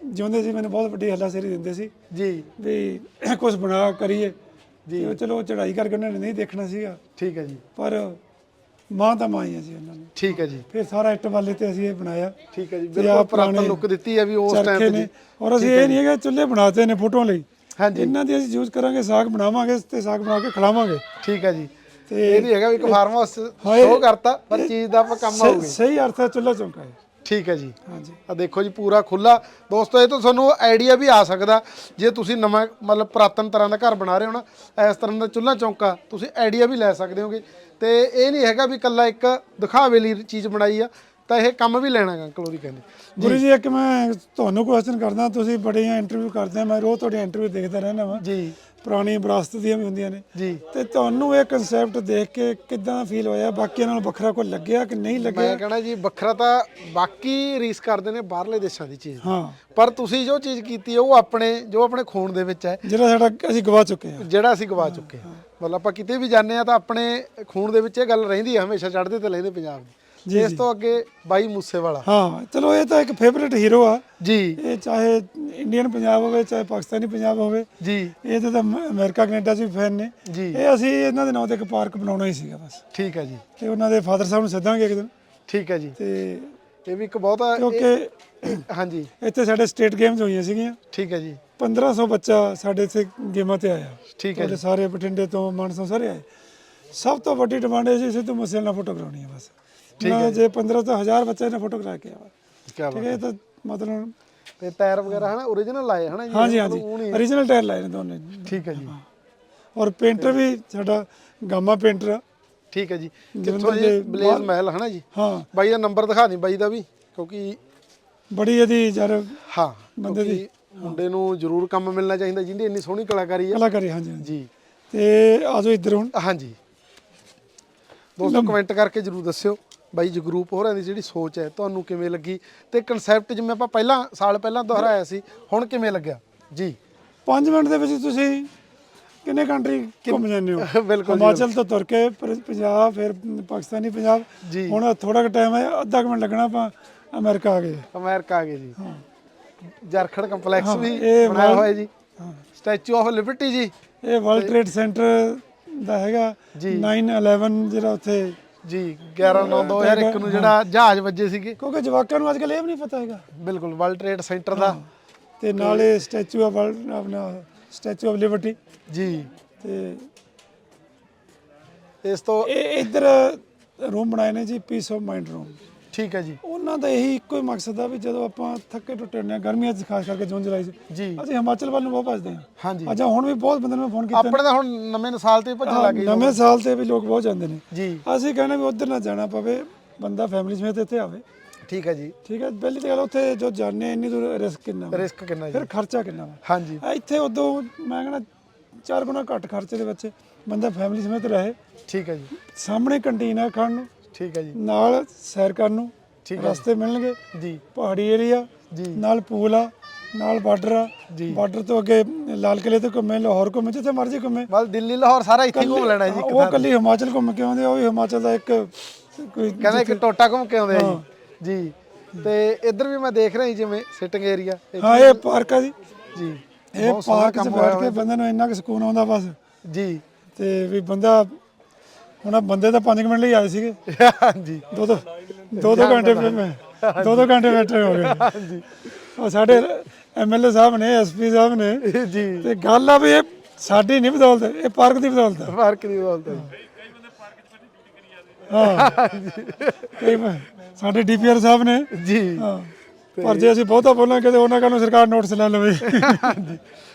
ਜਿਉਂਦੇ ਸੀ ਮੈਨੂੰ ਬਹੁਤ ਵੱਡੀ ਹੱਲਾਸ਼ੇਰੀ ਦਿੰਦੇ ਸੀ। ਜੀ। ਵੀ ਕੁਝ ਬਣਾ ਕਰੀਏ। ਜੀ। ਚਲੋ ਚੜ੍ਹਾਈ ਕਰਕੇ ਉਹਨਾਂ ਨੇ ਨਹੀਂ ਦੇਖਣਾ ਸੀਗਾ। ਠੀਕ ਹੈ ਜੀ। ਪਰ ਮਾਂ ਤਾਂ ਮਾਂ ਹੀ ਸੀ ਉਹਨਾਂ ਨੇ ਠੀਕ ਹੈ ਜੀ। ਫਿਰ ਸਾਰਾ ਇੱਟ ਵਾਲੇ ਤੇ ਅਸੀਂ ਇਹ ਬਣਾਇਆ। ਠੀਕ ਹੈ ਜੀ ਬਿਲਕੁਲ ਪੁਰਾਤਨ ਲੁੱਕ ਦਿੱਤੀ ਹੈ ਵੀ ਉਸ ਟਾਈਮ ਤੇ ਜੀ। ਔਰ ਅਸੀਂ ਇਹ ਨਹੀਂ ਹੈਗਾ ਚੁੱਲ੍ਹੇ ਬਣਾਤੇ ਨੇ ਫੋਟੋਆਂ ਲਈ। ਹਾਂਜੀ। ਇਹਨਾਂ ਦੀ ਅਸੀਂ ਯੂਜ਼ ਕਰਾਂਗੇ ਸਾਗ ਬਣਾਵਾਂਗੇ ਤੇ ਸਾਗ ਬਣਾ ਕੇ ਖਿਲਾਵਾਂਗੇ। ਠੀਕ ਹੈ ਜੀ। ਤੇ ਇਹ ਨਹੀਂ ਹੈਗਾ ਵੀ ਇੱਕ ਫਾਰਮ ਹਾਊਸ ਸ਼ੋ ਕਰਤਾ ਪਰ ਚੀਜ਼ ਦਾ ਆਪਾਂ ਕੰਮ ਆਉਗੇ ਸਹੀ ਅਰਥ ਹੈ ਚੁੱਲ੍ਹਾ ਚੌਂਕਾ ਹੈ। ਠੀਕ ਹੈ ਜੀ। ਹਾਂਜੀ। ਆ ਦੇਖੋ ਜੀ ਪੂਰਾ ਖੁੱਲਾ ਦੋਸਤੋ ਇਹ ਤੋਂ ਤੁਹਾਨੂੰ ਆਈਡੀਆ ਵੀ ਆ ਸਕਦਾ ਜੇ ਤੁਸੀਂ ਨਵਾਂ ਮਤਲਬ ਪੁਰਾਤਨ ਤਰ੍ਹਾਂ ਦਾ ਘਰ ਬਣਾ ਰਹੇ ਹੋ ਨਾ ਇਸ ਤਰ੍ਹਾਂ ਦਾ ਚੁੱਲ੍ਹਾ ਚੌਂਕਾ ਤੁਸੀਂ ਆਈਡੀਆ ਵੀ ਲੈ ਸਕਦੇ ਹੋਗੇ। ਤੇ ਇਹ ਨਹੀਂ ਹੈਗਾ ਵੀ ਕੱਲਾ ਇੱਕ ਦਿਖਾਵੇ ਲਈ ਚੀਜ਼ ਬਣਾਈ ਆ ਤਾਂ ਇਹ ਕੰਮ ਵੀ ਲੈਣਾ ਗਾ ਅੰਕਲ ਉਹਦੀ ਕਹਿੰਦੇ ਗੁਰੂ ਜੀ ਇੱਕ ਮੈਂ ਤੁਹਾਨੂੰ ਕੁਐਸਚਨ ਕਰਦਾ ਤੁਸੀਂ ਬੜੀਆਂ ਇੰਟਰਵਿਊ ਕਰਦੇ ਆ ਮੈਂ ਰੋਜ਼ ਤੁਹਾਡੀ ਇੰਟਰਵਿਊ ਦੇਖਦਾ ਰਹਿੰਦਾ ਵਾਂ। ਜੀ। ਪੁਰਾਣੀ ਵਿਰਾਸਤ ਦੀਆਂ ਵੀ ਹੁੰਦੀਆਂ ਨੇ। ਜੀ। ਤੇ ਤੁਹਾਨੂੰ ਇਹ ਕਨਸੈਪਟ ਦੇਖ ਕੇ ਕਿਦਾਂ ਫੀਲ ਹੋਇਆ? ਬਾਕੀਆਂ ਨਾਲ ਵੱਖਰਾ ਕੋਈ ਲੱਗਿਆ ਕਿ ਨਹੀਂ ਲੱਗਿਆ? ਮੈਂ ਕਹਣਾ ਜੀ ਵੱਖਰਾ ਤਾਂ ਬਾਕੀ ਰੀਸ ਕਰਦੇ ਨੇ ਬਾਹਰਲੇ ਦੇਸ਼ਾਂ ਦੀ ਚੀਜ਼। ਹਾਂ। ਪਰ ਤੁਸੀਂ ਜੋ ਚੀਜ਼ ਕੀਤੀ ਉਹ ਆਪਣੇ ਜੋ ਆਪਣੇ ਖੂਨ ਦੇ ਵਿੱਚ ਹੈ। ਜਿਹੜਾ ਸਾਡਾ ਅਸੀਂ ਗਵਾ ਚੁੱਕੇ ਹਾਂ। ਜਿਹੜਾ ਅਸੀਂ ਗਵਾ ਚੁੱਕੇ ਹਾਂ। ਮਤਲਬ ਆਪਾਂ ਕਿਤੇ ਵੀ ਜਾਂਦੇ ਆ ਤਾਂ ਆਪਣੇ ਖੂਨ ਦੇ ਵਿੱਚ ਇਹ ਗੱਲ ਰਹਿੰਦੀ ਹੈ ਹਮੇਸ਼ਾ ਚੜ੍ਹਦੇ ਤੇ ਲੈਂਦੇ ਪੰਜਾਬ ਦੀ। ਇਸ ਤੋਂ ਅੱਗੇ ਬਾਈ ਮੂਸੇਵਾਲਾ। ਹਾਂ ਚਲੋ ਇਹ ਤਾਂ ਇੱਕ ਫੇਵਰਿਟ ਹੀਰੋ ਆ। ਜੀ। ਇਹ ਚਾਹੇ ਇੰਡੀਅਨ ਪੰਜਾਬ ਹੋਵੇ ਚਾਹੇ ਪਾਕਿਸਤਾਨੀ ਪੰਜਾਬ ਹੋਵੇ ਜੀ। ਇਹ ਤਾਂ ਅਮ- ਅਮਰੀਕਾ ਕੈਨੇਡਾ 'ਚ ਵੀ ਫੈਨ ਨੇ। ਜੀ। ਇਹ ਅਸੀਂ ਇਹਨਾਂ ਦੇ ਨਾਂ ਤੇ ਇੱਕ ਪਾਰਕ ਬਣਾਉਣਾ ਹੀ ਸੀਗਾ ਬਸ। ਠੀਕ ਹੈ ਜੀ। ਤੇ ਉਹਨਾਂ ਦੇ ਫਾਦਰ ਸਾਹਿਬ ਨੂੰ ਸੱਦਾਂਗੇ ਇੱਕ ਦਿਨ। ਠੀਕ ਹੈ ਜੀ। ਤੇ ਇਹ ਵੀ ਇੱਕ ਬਹੁਤਾ ਕਿਉਂਕਿ ਹਾਂਜੀ। ਇੱਥੇ ਸਾਡੇ ਸਟੇਟ ਗੇਮਸ ਹੋਈਆਂ ਸੀਗੀਆਂ। ਠੀਕ ਹੈ ਜੀ। 1500 ਬੱਚਾ ਸਾਡੇ ਇੱਥੇ ਗੇਮਾਂ ਤੇ ਆਇਆ। ਠੀਕ ਹੈ ਸਾਰੇ ਬਠਿੰਡੇ ਤੋਂ ਮਾਨਸਾ ਸਾਰੇ ਆਏ। ਸਭ ਤੋਂ ਵੱਡੀ ਡਿਮਾਂਡ ਇਹ ਸੀ ਸਿੱਧੂ ਮੂਸੇ ਨਾਲ ਫੋਟੋ ਕਰਾਉਣੀ ਹੈ ਬਸ। ਠੀਕ ਹੈ ਜੇ। 15 ਤੋਂ 1000 ਬੱਚੇ ਨੇ ਫੋਟੋ ਕਰਾ ਕੇ ਆਵਾ ਕੀ ਬਾਤ ਠੀਕ ਹੈ ਇਹ ਤਾਂ ਮਤਲਬ ਤੇ ਟਾਇਰ ਵਗੈਰਾ ਹਨਾ origignal ਲਾਏ ਹਨਾ ਜੀ ਹਾਂਜੀ ਉਹ ਹਾਂਜੀ। ਨਹੀਂ- origignal ਟਾਇਰ ਲਾਏ ਨੇ ਦੋਨੇ। ਠੀਕ ਹੈ ਜੀ। ਔਰ ਪੇਂਟਰ ਵੀ ਸਾਡਾ ਗਾਮਾ ਪੇਂਟਰ ਆ। ਠੀਕ ਹੈ ਜੀ। ਕਿੱਥੋਂ ਜੀ ਦੇ ਬਲੇਜ਼ ਮਹਿਲ ਹਨਾ ਜੀ। ਹਾਂ। ਬਾਈ ਦਾ ਨੰਬਰ ਦਿਖਾ ਦੀ ਬਾਈ ਦਾ ਵੀ ਕਿਉਂਕਿ ਬੜੀ ਇਹਦੀ ਯਾਰ ਹਾਂ ਬੰਦੇ ਦੀ- ਕਿਉਂਕਿ ਮੁੰਡੇ ਨੂੰ ਜ਼ਰੂਰ ਕੰਮ ਮਿਲਣਾ ਚਾਹੀਦਾ ਜਿਹਦੀ ਇੰਨੀ ਸੋਹਣੀ ਕਲਾਕਾਰੀ ਹੈ। ਕਲਾਕਾਰੀ ਹਾਂਜੀ ਹਾਂਜੀ। ਜੀ। ਤੇ ਆਜੋ ਇੱਧਰ ਹੁਣ। ਹਾਂਜੀ। ਦੋਸਤੋ ਕਮੈਂਟ ਕਰਕੇ ਜਰੂਰ ਦੱਸਿਓ। ਬਾਈ ਜਗਰੂਪ ਹੋਰਾਂ ਦੀ ਜਿਹੜੀ ਸੋਚ ਹੈ ਤੁਹਾਨੂੰ ਕਿਵੇਂ ਲੱਗੀ? ਤੇ ਕਨਸੈਪਟ ਜਿਵੇਂ ਆਪਾਂ ਪਹਿਲਾਂ ਸਾਲ ਪਹਿਲਾਂ ਦੁਹਰਾਇਆ ਸੀ ਹੁਣ ਕਿਵੇਂ ਲੱਗਿਆ? ਜੀ। 5 ਮਿੰਟ ਦੇ ਵਿੱਚ ਤੁਸੀਂ ਕਿੰਨੇ ਕੰਟਰੀ ਘੁੰਮ ਜਾਂਦੇ ਹੋ? ਬਿਲਕੁਲ ਹਿਮਾਚਲ ਤੋਂ ਤੁਰ ਕੇ ਫਿਰ ਪੰਜਾਬ ਫਿਰ ਪਾਕਿਸਤਾਨੀ ਪੰਜਾਬ। ਹੁਣ ਥੋੜਾ ਕੁ ਟਾਈਮ ਹੈ ਅੱਧਾ ਕੁ ਮਿੰਟ ਲੱਗਣਾ ਆਪਾਂ ਅਮਰੀਕਾ ਆ ਗਏ। ਅਮਰੀਕਾ ਆ ਗਏ ਜੀ। ਜਰਖੜ ਕੰਪਲੈਕਸ ਵੀ ਬਣਾਇਆ ਹੋਇਆ ਜੀ। ਸਟੈਚੂ ਆਫ ਲਿਬਰਟੀ ਜੀ। ਇਹ ਵਰਲਡ ਟ੍ਰੇਡ ਸੈਂਟਰ ਦਾ ਹੈਗਾ। ਜੀ। 9/11 ਜਿਹੜਾ ਉੱਥੇ ਜੀ 11 9 2001 ਨੂੰ ਜਿਹੜਾ ਜਹਾਜ਼ ਵੱਜੇ ਸੀਗੇ। ਕਿਉਂਕਿ ਜਵਾਕਾਂ ਨੂੰ ਅੱਜਕੱਲ ਇਹ ਵੀ ਨਹੀਂ ਪਤਾ ਹੈਗਾ। ਬਿਲਕੁਲ ਵਰਲਡ ਟ੍ਰੇਡ ਸੈਂਟਰ ਦਾ। ਤੇ ਨਾਲੇ ਸਟੈਚੂ ਆਫ ਵਰਲਡ ਆਪਣਾ ਸਟੈਚੂ ਆਫ ਲਿਬਰਟੀ ਜੀ। ਤੇ ਇਸ ਤੋਂ ਇਹ ਇੱਧਰ ਰੂਮ ਬਣਾਏ ਨੇ ਜੀ ਪੀਸ ਆਫ ਮਾਈਂਡ ਰੂਮ ਠੀਕ ਹੈ ਜੀ। ਉਹਨਾਂ ਦਾ ਇਹੀ ਇੱਕੋ ਹੀ ਮਕਸਦ ਆ ਵੀ ਜਦੋਂ ਆਪਾਂ ਥੱਕੇ ਟੁੱਟੇ ਹੁੰਦੇ ਆ ਗਰਮੀਆਂ 'ਚ ਖਾਸ ਕਰਕੇ ਜੂਨ ਜੁਲਾਈ 'ਚ ਜੀ। ਅਸੀਂ ਹਿਮਾਚਲ ਵੱਲ ਨੂੰ ਬਹੁਤ ਭੱਜਦੇ ਹਾਂ। ਹਾਂਜੀ। ਅੱਜ ਹੁਣ ਵੀ ਬਹੁਤ ਬੰਦੇ ਨੂੰ ਫੋਨ ਕੀਤਾ ਆਪਣੇ ਤਾਂ ਹੁਣ ਨਵੇਂ ਸਾਲ ਤੇ ਭੱਜਣ ਲੱਗ ਨਵੇਂ ਸਾਲ ਤੇ ਵੀ ਲੋਕ ਬਹੁਤ ਜਾਂਦੇ ਨੇ। ਜੀ। ਅਸੀਂ ਕਹਿੰਦੇ ਵੀ ਉਧਰ ਨਾ ਜਾਣਾ ਪਵੇ ਬੰਦਾ ਫੈਮਿਲੀ ਸਮੇਤ ਇੱਥੇ ਆਵੇ। ਠੀਕ ਹੈ ਜੀ। ਠੀਕ ਹੈ ਪਹਿਲੀ ਤਾਂ ਗੱਲ ਉੱਥੇ ਜੋ ਜਾਣੇ ਇੰਨੀ ਦੂਰ ਰਿਸਕ ਕਿੰਨਾ ਰਿਸਕ ਕਿੰਨਾ ਜੀ। ਫਿਰ ਖਰਚਾ ਕਿੰਨਾ ਹਾਂਜੀ। ਆ ਇੱਥੇ ਉਦੋਂ ਮੈਂ ਕਹਿੰਦਾ ਚਾਰ ਗੁਣਾ ਘੱਟ ਖਰਚੇ ਦੇ ਵਿੱਚ ਬੰਦਾ ਫੈਮਿਲੀ ਸਮੇਤ ਰਹੇ। ਠੀਕ ਹੈ ਜੀ। ਸਾਹਮਣੇ ਕੰਟੀਨ ਆ ਖਾਣ ਨੂੰ। ਠੀਕ ਹੈ ਜੀ। ਨਾਲ ਸੈਰ ਕਰਨ ਨੂੰ ਠੀਕ ਰਸਤੇ ਮਿਲਣਗੇ। ਜੀ। ਪਹਾੜੀ ਏਰੀਆ ਜੀ। ਨਾਲ ਪੂਲ ਆ ਨਾਲ ਬਾਰਡਰ ਆ। ਜੀ। ਬਾਰਡਰ ਤੋਂ ਅੱਗੇ ਲਾਲ ਕਿਲੇ ਤੇ ਘੁੰਮੇ ਲਾਹੌਰ ਘੁੰਮੇ ਜਿੱਥੇ ਮਰਜ਼ੀ ਘੁੰਮੇ। ਬਲ ਦਿੱਲੀ ਲਾਹੌਰ ਸਾਰਾ ਇੱਥੇ ਘੁੰਮ ਲੈਣਾ ਜੀ ਉਹ ਕੱਲੀ ਹਿਮਾਚਲ ਘੁੰਮ ਕੇ ਆਉਂਦੇ ਉਹ ਵੀ ਹਿਮਾਚਲ ਦਾ ਇੱਕ ਕੋਈ ਕਹਿੰਦੇ ਇੱਕ ਟੋਟਾ ਘੁੰਮ ਕੇ ਆਉਂਦੇ ਆ ਜੀ। ਜੀ। ਤੇ ਇੱਧਰ ਵੀ ਮੈਂ ਦੇਖ ਰਿਹਾ ਜਿਵੇਂ ਸਿਟਿੰਗ ਏਰੀਆ। ਹਾਂ ਇਹ ਪਾਰਕ ਆ ਜੀ। ਜੀ। ਇਹ ਪਾਰਕ 'ਚ ਬੈਠ ਕੇ ਬੰਦੇ ਨੂੰ ਇੰਨਾ ਕੁ ਸਕੂਨ ਆਉਂਦਾ ਬਸ। ਜੀ। ਤੇ ਵੀ ਬੰਦਾ ਹੁਣ ਆਹ ਬੰਦੇ ਤਾਂ 5 ਮਿੰਟ ਲਈ ਆਏ ਸੀਗੇ। ਹਾਂਜੀ। ਦੋ ਦੋ ਦੋ ਦੋ ਘੰਟੇ ਮੈਂ ਦੋ ਦੋ ਘੰਟੇ ਬੈਠੇ ਹੋ ਗਏ ਹਾਂਜੀ। ਉਹ ਸਾਡੇ ਐਮਐਲਏ ਸਾਹਿਬ ਨੇ ਐਸਪੀ ਸਾਹਿਬ ਨੇ। ਜੀ। ਤੇ ਗੱਲ ਆ ਵੀ ਇਹ ਸਾਡੀ ਨਹੀਂ ਬਦੌਲਤ ਇਹ ਪਾਰਕ ਦੀ ਬਦੌਲਤ। ਫ਼ਰਕ ਨਹੀਂ ਬੋਲਦਾ ਜੀ। ਹਾਂ। ਕਈ ਸਾਡੇ ਡੀਪੀਆਰ ਸਾਹਿਬ ਨੇ। ਜੀ। ਹਾਂ। ਪਰ ਜੇ ਅਸੀਂ ਬਹੁਤਾ ਬੋਲਾਂਗੇ ਤੇ ਉਹਨਾਂ ਕੋਲੋਂ ਸਰਕਾਰ ਨੋਟਿਸ ਲੈ ਲਵੇ।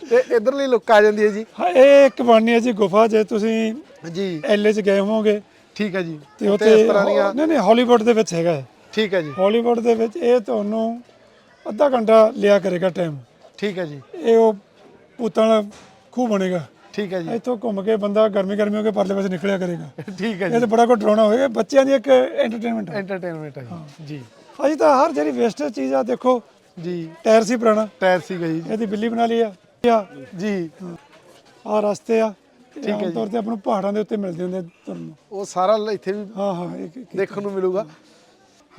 ਤੇ ਇਧਰਲੀ ਲੁੱਕ ਆ ਜਾਂਦੀ ਹੈ ਜੀ। ਹਾਂ ਇਹ ਇੱਕ ਬਣਨੀ ਹੈ ਜੀ ਗੁਫਾ ਜੇ ਤੁਸੀਂ ਜੀ। ਐਲਏ ਚ ਗਏ ਹੋਵੋਗੇ। ਠੀਕ ਹੈ ਜੀ। ਤੇ ਉੱਥੇ ਇਸ ਤਰ੍ਹਾਂ ਦੀਆਂ ਨਹੀਂ ਨਹੀਂ ਹਾਲੀਵੁੱਡ ਦੇ ਵਿੱਚ ਹੈਗਾ ਹੈ। ਠੀਕ ਹੈ ਜੀ। ਹਾਲੀਵੁੱਡ ਦੇ ਵਿੱਚ ਇਹ ਤੁਹਾਨੂੰ ਅੱਧਾ ਘੰਟਾ ਲਿਆ ਕਰੇਗਾ ਟਾਈਮ ਠੀਕ ਹੈ ਜੀ। ਇਹ ਉਹ ਭੂਤਾਂ ਵਾਲਾ ਖੂਹ ਬਣੇਗਾ। ਠੀਕ ਹੈ ਜੀ। ਇੱਥੋਂ ਘੁੰਮ ਕੇ ਬੰਦਾ ਗਰਮੀ ਗਰਮੀ ਹੋ ਕੇ ਪਰਲੇ ਪਾਸੇ ਨਿਕਲਿਆ ਕਰੇਗਾ। ਠੀਕ ਹੈ ਜੀ ਇਹ ਤਾਂ ਬੜਾ ਕੋ ਡਰਾਉਣਾ ਹੋਏਗਾ। ਬੱਚਿਆਂ ਦੀ ਇੱਕ ਐਂਟਰਟੇਨਮੈਂਟ ਹੈ। ਐਂਟਰਟੇਨਮੈਂਟ ਹੈ ਜੀ। ਅਜੀ ਤਾਂ ਹਰ ਜਿਹੜੀ ਵੇਸਟੇਜ ਚੀਜ਼ ਆ ਦੇਖੋ ਜੀ। ਟਾਇਰ ਸੀ ਪੁਰਾਣਾ। ਟਾਇਰ ਸੀਗਾ ਜੀ ਇਹਦੀ ਬਿੱਲੀ ਬਣਾ ਲਈ ਆ। ਆ ਜੀ। ਆਹ ਰਸਤੇ ਆ। ਠੀਕ ਹੈ ਤੌਰ ਤੇ ਆਪਾਂ ਨੂੰ ਪਹਾੜਾਂ ਦੇ ਉੱਤੇ ਮਿਲਦੇ ਹੁੰਦੇ ਤੁਰਨ ਉਹ ਸਾਰਾ ਇੱਥੇ ਵੀ ਹਾਂ ਹਾਂ ਇੱਕ- ਇੱਕ- ਦੇਖਣ ਨੂੰ ਮਿਲੂਗਾ।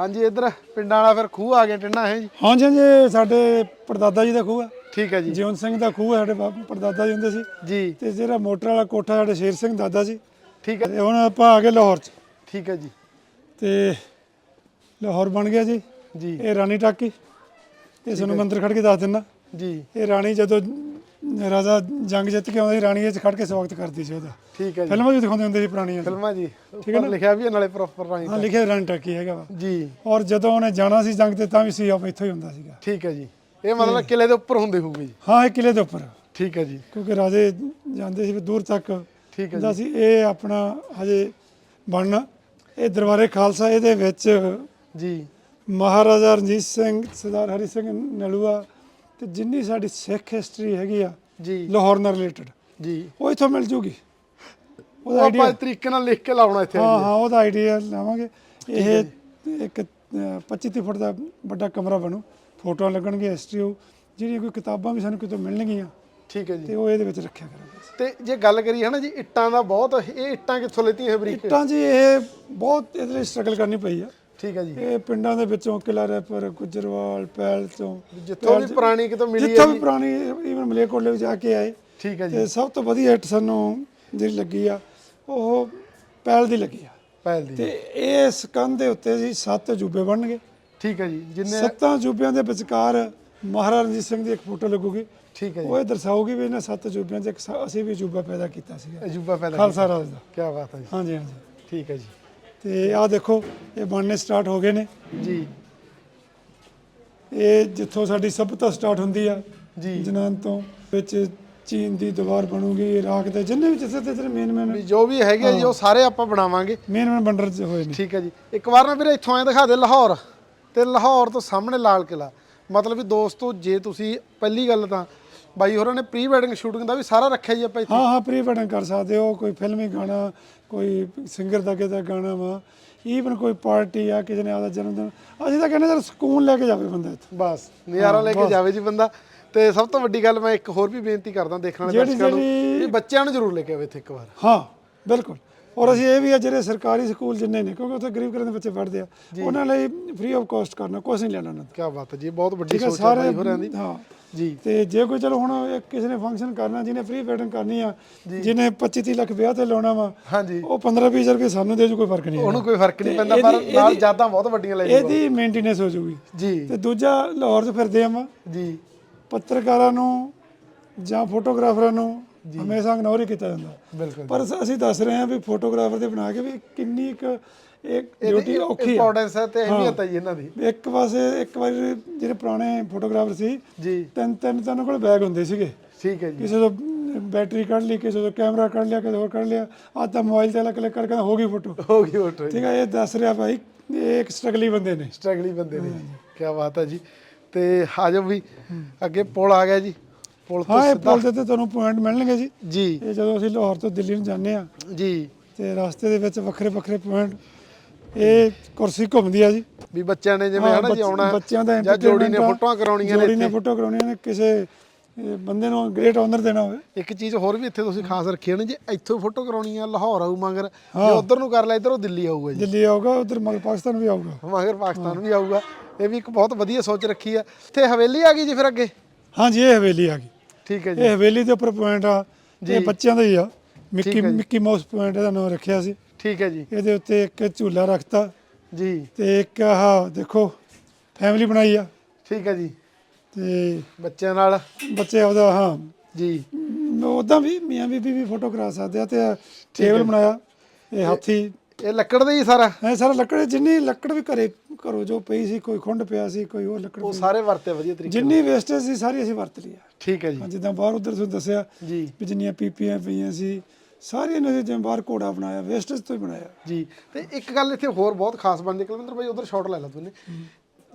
ਹਾਂਜੀ ਇੱਧਰ ਪਿੰਡਾਂ ਵਾਲਾ ਫਿਰ ਖੂਹ ਆ ਗਿਆ ਟਿੰਨਾ ਹੈ ਜੀ? ਹਾਂਜੀ ਹਾਂਜੀ ਸਾਡੇ ਪੜਦਾਦਾ ਜੀ ਦਾ ਖੂਹ ਆ। ਠੀਕ ਹੈ ਜੀ। ਜੀਵਨ ਸਿੰਘ ਦਾ ਖੂਹ ਆ ਸਾਡੇ ਬਾਪ- ਪੜਦਾਦਾ ਜੀ ਹੁੰਦੇ ਸੀ। ਜੀ। ਤੇ ਜਿਹੜਾ ਮੋਟਰ ਵਾਲਾ ਕੋਠਾ ਸਾਡੇ ਸ਼ੇਰ ਸਿੰਘ ਦਾਦਾ ਜੀ। ਠੀਕ ਹੈ। ਤੇ ਹੁਣ ਆਪਾਂ ਆ ਗਏ ਲਾਹੌਰ ਚ। ਠੀਕ ਹੈ ਜੀ। ਤੇ ਲਾਹੌਰ ਬਣ ਗਿਆ ਜੀ। ਜੀ। ਇਹ ਰਾਣੀ ਟਾਕੀ। ਇਹ ਤੁਹਾਨੂੰ ਮੰਦਰ ਖੜ ਕੇ ਦੱਸ ਦਿੰਦਾ ਜੀ। ਇਹ ਰਾਣੀ ਜਦੋਂ ਰਾਜਾ ਜੰਗ ਜਿੱਤ ਕੇ ਆਉਂਦਾ ਸੀ ਰਾਣੀ ਇਹ 'ਚ ਖੜ ਕੇ ਸਵਾਗਤ ਕਰਦੀ ਸੀ ਉਹਦਾ। ਠੀਕ ਹੈ ਜੀ। ਫਿਲਮਾਂ ਵੀ ਦਿਖਾਉਂਦੇ ਹੁੰਦੇ ਸੀ ਪੁਰਾਣੀਆਂ ਫਿਲਮਾਂ ਜੀ। ਉੱਪਰ ਲਿਖਿਆ ਵੀ ਹੈ ਨਾਲੇ ਪ੍ਰੋਪਰ ਰਾਣੀ ਹਾਂ ਲਿਖਿਆ ਰਾਣੀ ਟਾਕੀ ਹੈਗਾ ਵਾ। ਜੀ। ਔਰ ਜਦੋਂ ਉਹਨੇ ਜਾਣਾ ਸੀ ਜੰਗ ਤੇ ਤਾਂ ਵੀ ਸੀ ਆਪ ਇੱਥੋਂ ਹੀ ਹੁੰਦਾ ਸੀਗਾ। ਠੀਕ ਹੈ ਜੀ। ਇਹ ਮਤਲਬ ਕਿਲੇ ਦੇ ਉੱਪਰ ਹੁੰਦੇ ਹੋਊਗੇ ਜੀ। ਹਾਂ ਇਹ ਕਿਲੇ ਦੇ ਉੱਪਰ। ਠੀਕ ਹੈ ਜੀ। ਕਿਉਂਕਿ ਰਾਜੇ ਜਾਂਦੇ ਸੀ ਦੂਰ ਤੱਕ। ਠੀਕ ਹੈ ਹੁੰਦਾ ਸੀ ਇਹ ਆਪਣਾ ਹਜੇ ਬਣਨਾ। ਇਹ ਦਰਬਾਰੇ ਖਾਲਸਾ ਇਹਦੇ ਵਿੱਚ ਜੀ। ਮਹਾਰਾਜਾ ਰਣਜੀਤ ਸਿੰਘ ਸਰਦਾਰ ਹਰੀ ਸਿੰਘ ਨਲੂਆ ਤੇ ਜਿੰਨੀ ਸਾਡੀ ਸਿੱਖ ਹਿਸਟਰੀ ਹੈਗੀ ਆ ਜੀ। ਲਾਹੌਰ ਨਾਲ ਰਿਲੇਟਡ ਜੀ। ਉਹ ਇੱਥੋਂ ਮਿਲ ਜੂਗੀ। ਉਹ ਉਹਦਾ ਆਪਾਂ ਆਈਡੀਆ ਇਸ ਤਰੀਕੇ ਨਾਲ ਲਿਖ ਕੇ ਲਾਉਣਾ ਇੱਥੇ ਹਾਂ ਹਾਂ ਉਹਦਾ ਆਈਡੀਆ ਲਾਵਾਂਗੇ। ਇਹ ਇੱਕ 25 30 ਫੁੱਟ ਦਾ ਵੱਡਾ ਕਮਰਾ ਬਣੂ। ਫੋਟੋਆਂ ਲੱਗਣਗੀਆਂ ਹਿਸਟਰੀ ਉਹ। ਜਿਹੜੀਆਂ ਕੋਈ ਕਿਤਾਬਾਂ ਵੀ ਸਾਨੂੰ ਕਿਤੋਂ ਮਿਲਣਗੀਆਂ ਠੀਕ ਹੈ ਜੀ। ਤੇ ਉਹ ਇਹਦੇ ਵਿੱਚ ਰੱਖਿਆ ਕਰਾਂਗੇ ਤੇ ਜੇ ਗੱਲ ਕਰੀਏ ਹਨਾ ਜੀ ਇੱਟਾਂ ਦਾ ਬਹੁਤ ਇਹ ਇੱਟਾਂ ਕਿੱਥੋਂ ਲੈਤੀਆਂ ਇਹ ਬਰੀਕ ਇੱਟਾਂ ਜੀ ਇਹ ਬਹੁਤ ਇਹਦੇ ਲਈ ਸਟਰਗਲ ਕਰਨੀ ਪਈ ਆ। ਠੀਕ ਹੈ ਜੀ। ਇਹ ਪਿੰਡਾਂ ਦੇ ਵਿੱਚੋਂ ਕਿਲਾ ਰੈਪਰ ਗੁਜਰਵਾਲ ਪੈਲ ਤੋਂ ਜਿੱਥੋਂ ਵੀ ਪੁਰਾਣੀ ਕਿਤੋਂ ਮਿਲੀ ਹੈ ਜਿੱਥੋਂ ਵੀ ਪੁਰਾਣੀ ਈਵਨ ਮਲੇਕੋਟਲੇ ਵਿੱਚ ਜਾ ਕੇ ਆਏ। ਠੀਕ ਹੈ ਜੀ। ਤੇ ਸਭ ਤੋਂ ਵਧੀਆ ਹਿੱਟ ਸਾਨੂੰ ਜਿਹੜੀ ਲੱਗੀ ਆ ਉਹ ਪੈਲ ਦੀ ਲੱਗੀ ਆ। ਪਹਿਲ ਦੀ। ਤੇ ਇਸ ਕੰਧ ਦੇ ਉੱਤੇ ਜੀ ਸੱਤ ਅਜੂਬੇ ਬਣਨਗੇ। ਠੀਕ ਹੈ ਜੀ ਜਿੰਨੇ ਸੱਤਾਂ ਅਜੂਬਿਆਂ ਦੇ ਵਿਚਕਾਰ ਮਹਾਰਾਜਾ ਰਣਜੀਤ ਸਿੰਘ ਦੀ ਇੱਕ ਫੋਟੋ ਲੱਗੂਗੀ। ਠੀਕ ਹੈ ਜੀ। ਉਹ ਇਹ ਦਰਸਾਊਗੀ ਵੀ ਇਹਨਾਂ ਸੱਤ ਅਜੂਬਿਆਂ 'ਚ ਅਸੀਂ ਵੀ ਅਜੂਬਾ ਪੈਦਾ ਕੀਤਾ ਸੀਗਾ। ਅਜੂਬਾ ਪੈਦਾ ਖਾਲਸਾ ਰਾਜ ਦਾ। ਕੀ ਬਾਤ ਹੈ ਜੀ। ਹਾਂਜੀ ਹਾਂਜੀ। ਠੀਕ ਹੈ ਜੀ। ਤੇ ਆਹ ਦੇਖੋ ਇਹ ਬਣਨੇ ਸਟਾਰਟ ਹੋ ਗਏ ਨੇ। ਜੀ। ਇਹ ਜਿੱਥੋਂ ਸਾਡੀ ਸਭਤਾ ਸਟਾਰਟ ਹੁੰਦੀ ਆ ਜੀ। ਜਨਾਨ ਤੋਂ ਵਿੱਚ ਚੀਨ ਦੀ ਦੀਵਾਰ ਬਣੂਗੀ ਇਰਾਕ ਦੇ ਜਿੰਨੇ ਵੀ ਜਿੱਥੇ ਜਿੱਥੇ ਮੇਨ ਮੇਨ ਜੋ ਵੀ ਹੈਗੇ ਜੀ ਉਹ ਸਾਰੇ ਆਪਾਂ ਬਣਾਵਾਂਗੇ। ਮੇਨ ਮੇਨ ਬੰਡਰ ਚ ਹੋਏ ਨੇ। ਠੀਕ ਹੈ ਜੀ। ਇੱਕ ਵਾਰ ਨਾ ਵੀਰੇ ਇੱਥੋਂ ਐ ਦਿਖਾ ਦੇ ਲਾਹੌਰ। ਤੇ ਲਾਹੌਰ ਤੋਂ ਸਾਹਮਣੇ ਲਾਲ ਕਿਲਾ ਮਤਲਬ ਵੀ ਦੋਸਤੋ ਜੇ ਤੁਸੀਂ ਪਹਿਲੀ ਗੱਲ ਤਾਂ ਬਾਈ ਹੋਰਾਂ ਨੇ ਪ੍ਰੀ ਵੈਡਿੰਗ ਸ਼ੂਟਿੰਗ ਦਾ ਵੀ ਸਾਰਾ ਰੱਖਿਆ ਜੀ ਆਪਾਂ ਇੱਥੇ। ਹਾਂ ਹਾਂ ਪ੍ਰੀ ਵੈਡਿੰਗ ਕਰ ਸਕਦੇ ਹੋ ਕੋਈ ਫਿਲਮੀ ਗਾਣਾ ਕੋਈ ਸਿੰਗਰ ਦਾ ਕਿਦਾ ਗਾਣਾ ਵਾ ਈਵਨ ਕੋਈ ਪਾਰਟੀ ਆ ਕਿਸੇ ਨੇ ਆਦਾ ਜਨਮ ਦਿਨ ਅਸੀਂ ਤਾਂ ਕਹਿੰਦੇ ਯਾਰ ਸਕੂਨ ਲੈ ਕੇ ਜਾਵੇ ਬੰਦਾ ਇੱਥੇ। ਬਸ ਨਜ਼ਾਰਾ ਲੈ ਕੇ ਜਾਵੇ ਜੀ ਬੰਦਾ। ਤੇ ਸਭ ਤੋਂ ਵੱਡੀ ਗੱਲ ਮੈਂ ਇੱਕ ਹੋਰ ਵੀ ਬੇਨਤੀ ਕਰਦਾ ਦੇਖਣ ਵਾਲੇ ਦਰਸ਼ਕਾਂ ਨੂੰ ਵੀ ਬੱਚਿਆਂ ਨੂੰ ਜ਼ਰੂਰ ਲੈ ਕੇ ਆਵੇ ਇੱਥੇ ਇੱਕ ਵਾਰ। ਹਾਂ ਬਿਲਕੁਲ। ਔਰ ਅਸੀਂ ਇਹ ਵੀ ਆ ਜਿਹੜੇ ਸਰਕਾਰੀ ਸਕੂਲ ਜਿੰਨੇ ਨੇ ਕਿਉਂਕਿ ਉੱਥੇ ਗਰੀਬ ਘਰਾਂ ਦੇ ਬੱਚੇ ਪੜ੍ਹਦੇ ਆ ਉਹਨਾਂ ਲਈ ਫ੍ਰੀ ਆਫ ਕਾਸਟ ਕਰਨਾ ਕੁਝ ਨਹੀਂ ਲੈਣਾ ਉਹਨਾਂ ਤੋਂ ਕੀ ਬਾਤ ਹੈ ਜੀ ਬਹੁਤ ਵੱਡੀ ਸੋਚ ਹੈ ਬਾਈ ਹੋਰਾਂ ਦੀ। ਹਾਂ। ਜੀ। ਤੇ ਜੇ ਕੋਈ ਚਲੋ ਹੁਣ ਕਿਸੇ ਨੇ ਫੰਕਸ਼ਨ ਕਰਨਾ ਜਿਹਨੇ ਫ੍ਰੀ ਵੈਡਿੰਗ ਕਰਨੀ ਆ ਜਿਹਨੇ 25 30 ਲੱਖ ਵਿਆਹ ਤੇ ਲਾਉਣਾ ਵਾ ਹਾਂਜੀ। ਉਹ 15 20 ਰੁਪਏ ਸਾਨੂੰ ਦੇ ਜੂ ਕੋਈ ਫ਼ਰਕ ਨਹੀਂ ਉਹਨੂੰ ਕੋਈ ਫ਼ਰਕ ਨਹੀਂ ਪੈਂਦਾ ਪਰ ਨਾਲ ਜ਼ਿਆਦਾ ਬਹੁਤ ਵੱਡੀਆਂ ਲੈ ਜੂਗਾ। ਇਹਦੀ ਮੇਨਟੇਨੈਂਸ ਹੋ ਜੂਗੀ। ਜੀ। ਤੇ ਦੂਜਾ ਲਾਹੌਰ 'ਚ ਫਿਰਦੇ ਆ ਵਾ ਜੀ। ਪੱਤਰਕਾਰਾਂ ਨੂੰ ਜਾਂ ਫੋਟੋਗ੍ਰਾਫਰਾਂ ਨੂੰ ਹਮੇਸ਼ਾ ਇਗਨੋਰ ਹੀ ਕੀਤਾ ਜਾਂਦਾ। ਬਿਲਕੁਲ ਪਰ ਅਸੀਂ ਦੱਸ ਰਹੇ ਹਾਂ ਵੀ ਫੋਟੋਗ੍ਰਾਫਰ ਦੇ ਬਣਾ ਕੇ ਵੀ ਕਿੰਨੀ ਇੱਕ ਇੱਕ ਡਿਊਟੀ ਔਖੀ ਆ। ਇੰਪੋਰਟੈਂਸ ਹੈ ਤੇ ਅਹਿਮੀਅਤ ਹੈ। ਜੀ ਇਹਨਾਂ ਦੀ। ਇੱਕ ਪਾਸੇ ਇੱਕ ਵਾਰੀ ਜਿਹੜੇ ਪੁਰਾਣੇ ਫੋਟੋਗ੍ਰਾਫਰ ਸੀ ਜੀ। ਤਿੰਨ ਤਿੰਨ ਤਿੰਨ ਕੋਲ ਬੈਗ ਹੁੰਦੇ ਸੀਗੇ। ਠੀਕ ਹੈ ਜੀ। ਕਿਸੇ ਤੋਂ ਬੈਟਰੀ ਕੱਢ ਲਈ ਕਿਸੇ ਤੋਂ ਕੈਮਰਾ ਕੱਢ ਲਿਆ ਕਿਸੇ ਹੋਰ ਕੱਢ ਲਿਆ। ਆ ਤਾਂ ਮੋਬਾਈਲ ਤੇ ਕਲਿੱਕ ਕਰਕੇ ਹੋ ਗਈ ਫੋਟੋ ਹੋ ਗਈ ਟ੍ਰੇਨ ਠੀਕ ਹੈ ਇਹ ਦੱਸ ਰਿਹਾ ਭਾਈ ਇਹ ਇੱਕ ਸਟਰਗਲੀ ਬੰਦੇ ਨੇ। ਸਟਰਗਲੀ ਬੰਦੇ ਨੇ ਕੀ ਬਾਤ ਹੈ ਜੀ। ਤੇ ਆਜੋ ਵੀ ਅੱਗੇ ਪੁਲ ਆ ਗਿਆ ਜੀ। ਪੁਲ ਤੋਂ ਹਾਂ ਇਹ ਪੁੱਲ ਤੇ ਤੇ ਤੁਹਾਨੂੰ ਪੁਆਇੰਟ ਮਿਲਣਗੇ ਜੀ। ਜੀ। ਇਹ ਜਦੋਂ ਅਸੀਂ ਲਾਹੌਰ ਤੋਂ ਦਿੱਲੀ ਨੂੰ ਜਾਂਦੇ ਆ ਜੀ। ਤੇ ਰਸਤੇ ਦੇ ਵਿੱਚ ਵੱਖਰੇ ਵੱਖਰੇ ਪੁਆਇੰਟ ਇਹ ਕੁਰਸੀ ਘੁੰਮਦੀ ਆ ਜੀ। ਵੀ ਬੱਚਿਆਂ ਨੇ ਜਿਵੇਂ ਹਨਾ ਜੀ ਆਉਣਾ ਬੱਚਿਆਂ ਦਾ ਜਾਂ ਜੋੜੀ ਨੇ। ਫੋਟੋਆਂ ਕਰਾਉਣੀਆਂ ਨੇ ਜੋੜੀ ਨੇ ਫੋਟੋ ਕਰਾਉਣੀਆਂ ਨੇ ਕਿਸੇ ਬੰਦੇ ਨੂੰ ਗ੍ਰੇਟ ਆਨਰ ਦੇਣਾ ਹੋਵੇ। ਇੱਕ ਚੀਜ਼ ਹੋਰ ਵੀ ਇੱਥੇ ਤੁਸੀਂ ਖਾਸ ਰੱਖੀ ਹੈ ਨਾ ਜੇ ਇੱਥੋਂ ਫੋਟੋ ਕਰਾਉਣੀ ਆ ਲਾਹੌਰ ਆਊ ਮਗਰ ਜੇ ਉਧਰ ਨੂੰ ਕਰ ਲੈ ਇੱਧਰ ਦਿੱਲੀ ਆਊਗਾ ਜੀ। ਦਿੱਲੀ ਆਊਗਾ ਉਧਰ ਮਗਰ ਪਾਕਿਸਤਾਨ ਵੀ ਆਊਗਾ। ਮਗਰ ਪਾਕਿਸਤਾਨ ਵੀ ਆਊਗਾ। ਇਹ ਵੀ ਇੱਕ ਬਹੁਤ ਵਧੀਆ ਸੋਚ ਰੱਖੀ ਆ। ਇੱਥੇ ਹਵੇਲੀ ਆ ਗਈ ਜੀ ਫਿਰ ਅੱਗੇ? ਹਾਂਜੀ ਇਹ ਹਵੇਲੀ ਆ ਗਈ। ਠੀਕ ਹੈ ਜੀ। ਇਹ ਹਵੇਲੀ ਦੇ ਉੱਪਰ ਪੁਆਇੰਟ ਆ। ਇਹ ਬੱਚਿਆਂ ਦਾ ਹੀ ਆ। ਮਿੱਕੀ। ਮਿੱਕੀ ਮਾਊਸ ਪੁਆਇੰਟ ਦਾ ਨਾਮ ਰੱਖਿਆ ਸੀ। ਠੀਕ ਹੈ ਜੀ। ਇਹਦੇ ਉੱਤੇ ਇੱਕ ਝੂਲਾ ਰੱਖਤਾ। ਜੀ। ਤੇ ਇੱਕ ਆਹ ਦੇਖੋ ਫੈਮਿਲੀ ਬਣਾਈ ਆ। ਠੀਕ ਹੈ ਜੀ। ਤੇ ਬੱਚਿਆਂ ਨਾਲ? ਬੱਚੇ ਉਹਦਾ ਹਾਂ। ਜੀ। ਉਦਾਂ ਵੀ ਮੀਆਂ ਬੀਬੀ ਵੀ ਫੋਟੋ ਕਰਾ ਸਕਦੇ ਆ ਤੇ ਟੇਬਲ ਬਣਾਇਆ ਇਹ ਹਾਥੀ। ਇਹ ਲੱਕੜ ਦਾ ਹੀ ਸਾਰਾ? ਇਹ ਸਾਰਾ ਲੱਕੜ ਜਿੰਨੀ ਲੱਕੜ ਵੀ ਘਰੇ ਘਰੋਂ ਜੋ ਪਈ ਸੀ ਕੋਈ ਖੁੰਡ ਪਿਆ ਸੀ ਕੋਈ ਹੋਰ ਲੱਕੜ ਉਹ। ਸਾਰੇ ਵਰਤੇ ਵਧੀਆ ਤਰੀਕੇ ਜਿੰਨੀ ਵੇਸਟੇਜ ਸੀ ਸਾਰੀ ਅਸੀਂ ਵਰਤ ਲਈ ਆ। ਠੀਕ ਹੈ ਜੀ। ਹਾਂ, ਜਿੱਦਾਂ ਬਾਹਰ ਉਧਰ ਤੁਹਾਨੂੰ ਦੱਸਿਆ ਜੀ। ਵੀ ਜਿੰਨੀਆਂ ਪੀਪੀਆਂ ਪਈਆਂ ਸੀ ਸਾਰੀਆਂ ਨੇ ਅਸੀਂ ਜਿਵੇਂ ਬਾਹਰ ਘੋੜਾ ਬਣਾਇਆ ਵੇਸਟੇਜ ਤੋਂ ਹੀ ਬਣਾਇਆ। ਜੀ ਤੇ ਇੱਕ ਗੱਲ ਇੱਥੇ ਹੋਰ ਬਹੁਤ ਖਾਸ ਬਣਦੀ ਕੁਲਵਿੰਦਰ ਭਾਈ ਉਧਰ ਸ਼ਾਟ ਲੈ ਲਾ ਤੂੰ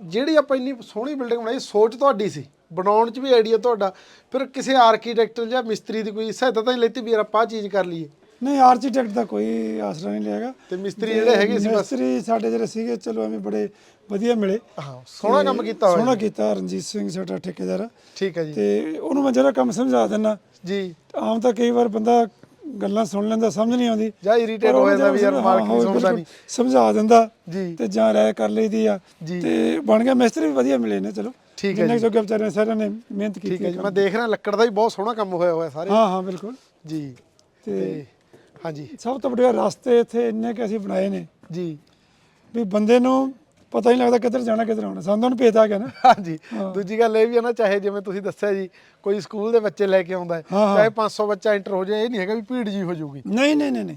ਜਿਹੜੀ ਆਪਾਂ ਇੰਨੀ ਸੋਹਣੀ ਬਿਲਡਿੰਗ ਬਣਾਈ ਸੋਚ ਤੁਹਾਡੀ ਸੀ ਬਣਾਉਣ 'ਚ ਵੀ ਆਈਡੀਆ ਤੁਹਾਡਾ ਫਿਰ ਕਿਸੇ ਆਰਕੀਟੈਕਟ ਜਾਂ ਮਿਸਤਰੀ ਦੀ ਕੋਈ ਸਹਾਇਤਾ ਤਾਂ ਨਹੀਂ ਲੈਤੀ ਵੀ ਯਾਰ ਆਪਾਂ ਚੀਜ਼ ਕਰ ਲਈਏ? ਨਹੀਂ ਆਰਕੀਟੈਕਟ ਦਾ ਕੋਈ ਆਸਰਾ ਨਹੀਂ ਲਿਆਗਾ ਤੇ ਮਿਸਤਰੀ ਜਿਹੜੇ ਹੈਗੇ ਸੀ ਬਸ? ਮਿਸਤਰੀ ਸਾਡੇ ਜਿਹੜੇ ਸੀਗੇ ਚਲੋ ਐਵੇਂ ਬੜੇ ਵਧੀਆ ਮਿਲੇ। ਹਾਂ ਸੋਹਣਾ ਕੰਮ ਕੀਤਾ ਹੋਇਆ। ਸੋਹਣਾ ਕੀਤਾ ਰਣਜੀਤ ਸਿੰਘ ਸਾਡਾ ਠੇਕੇਦਾਰ। ਠੀਕ ਹੈ ਜੀ। ਤੇ ਉਹਨੂੰ ਮੈਂ ਜਿਹੜਾ ਕੰਮ ਸਮਝਾ ਦਿੰਦਾ ਜੀ। ਆਮ ਤਾਂ ਕਈ ਵਾਰ ਬੰਦਾ ਗੱਲਾਂ ਸੁਣ ਲੈਂਦਾ ਸਮਝ ਨਹੀਂ ਆਉਂਦੀ। ਜਾਂ ਇਰੀਟੇਟ ਹੋ ਜਾਂਦਾ ਵੀ ਯਾਰ ਮਾਲਕ ਨਹੀਂ ਬਿਲਕੁਲ ਨਹੀਂ। ਸਮਝਾ ਦਿੰਦਾ ਤੇ ਜਾਂ ਰਾਇ ਕਰ ਲਈਦੀ ਆ। ਤੇ ਬਣ ਗਿਆ ਮਿਸਤਰੀ ਵੀ ਵਧੀਆ ਮਿਲੇ ਨੇ ਚਲੋ। ਠੀਕ ਹੈ ਜਿੰਨੇ ਜੋਗੇ ਵਿਚਾਰੇ ਸਾਰਿਆਂ ਨੇ ਮਿਹਨਤ ਠੀਕ ਕੀਤੀ ਹੈ ਜੀ। ਮੈਂ ਦੇਖ ਰਿਹਾ ਲੱਕੜ ਦਾ ਵੀ ਬਹੁਤ ਸੋਹਣਾ ਕੰਮ ਹੋਇਆ ਹੋਇਆ ਸਾਰੇ। ਹਾਂ ਹਾਂ ਬਿਲਕੁਲ। ਜੀ। ਤੇ ਹਾਂਜੀ। ਸਭ ਤੋਂ ਵੱਡੇ ਰਸਤੇ ਇੱਥੇ ਇੰਨੇ ਕਿ ਅਸੀਂ ਬਣਾਏ ਨੇ। ਜੀ। ਵੀ ਬੰਦੇ ਨੂੰ ਪਤਾ ਹੀ ਨਹੀਂ ਲੱਗਦਾ ਕਿੱਧਰ ਜਾਣਾ ਕਿੱਧਰ ਆਉਣਾ। ਸਾਨੂੰ ਤਾਂ ਆ ਗਿਆ ਨਾ। ਹਾਂਜੀ। ਦੂਜੀ ਗੱਲ ਇਹ ਵੀ ਹੈ ਨਾ ਚਾਹੇ ਜਿਵੇਂ ਤੁਸੀਂ ਦੱਸਿਆ ਜੀ ਕੋਈ ਸਕੂਲ ਦੇ ਬੱਚੇ ਲੈ ਕੇ ਆਉਂਦਾ ਹੈ ਹਾਂ, ਹਾਂ। ਚਾਹੇ 500 ਬੱਚਾ ਐਂਟਰ ਹੋ ਜਾਏ ਇਹ ਨਹੀਂ ਹੈਗਾ ਵੀ ਭੀੜ ਜੀ ਹੋ ਜਾਊਗੀ। ਨਹੀਂ ਨਹੀਂ ਨਹੀਂ ਨਹੀਂ।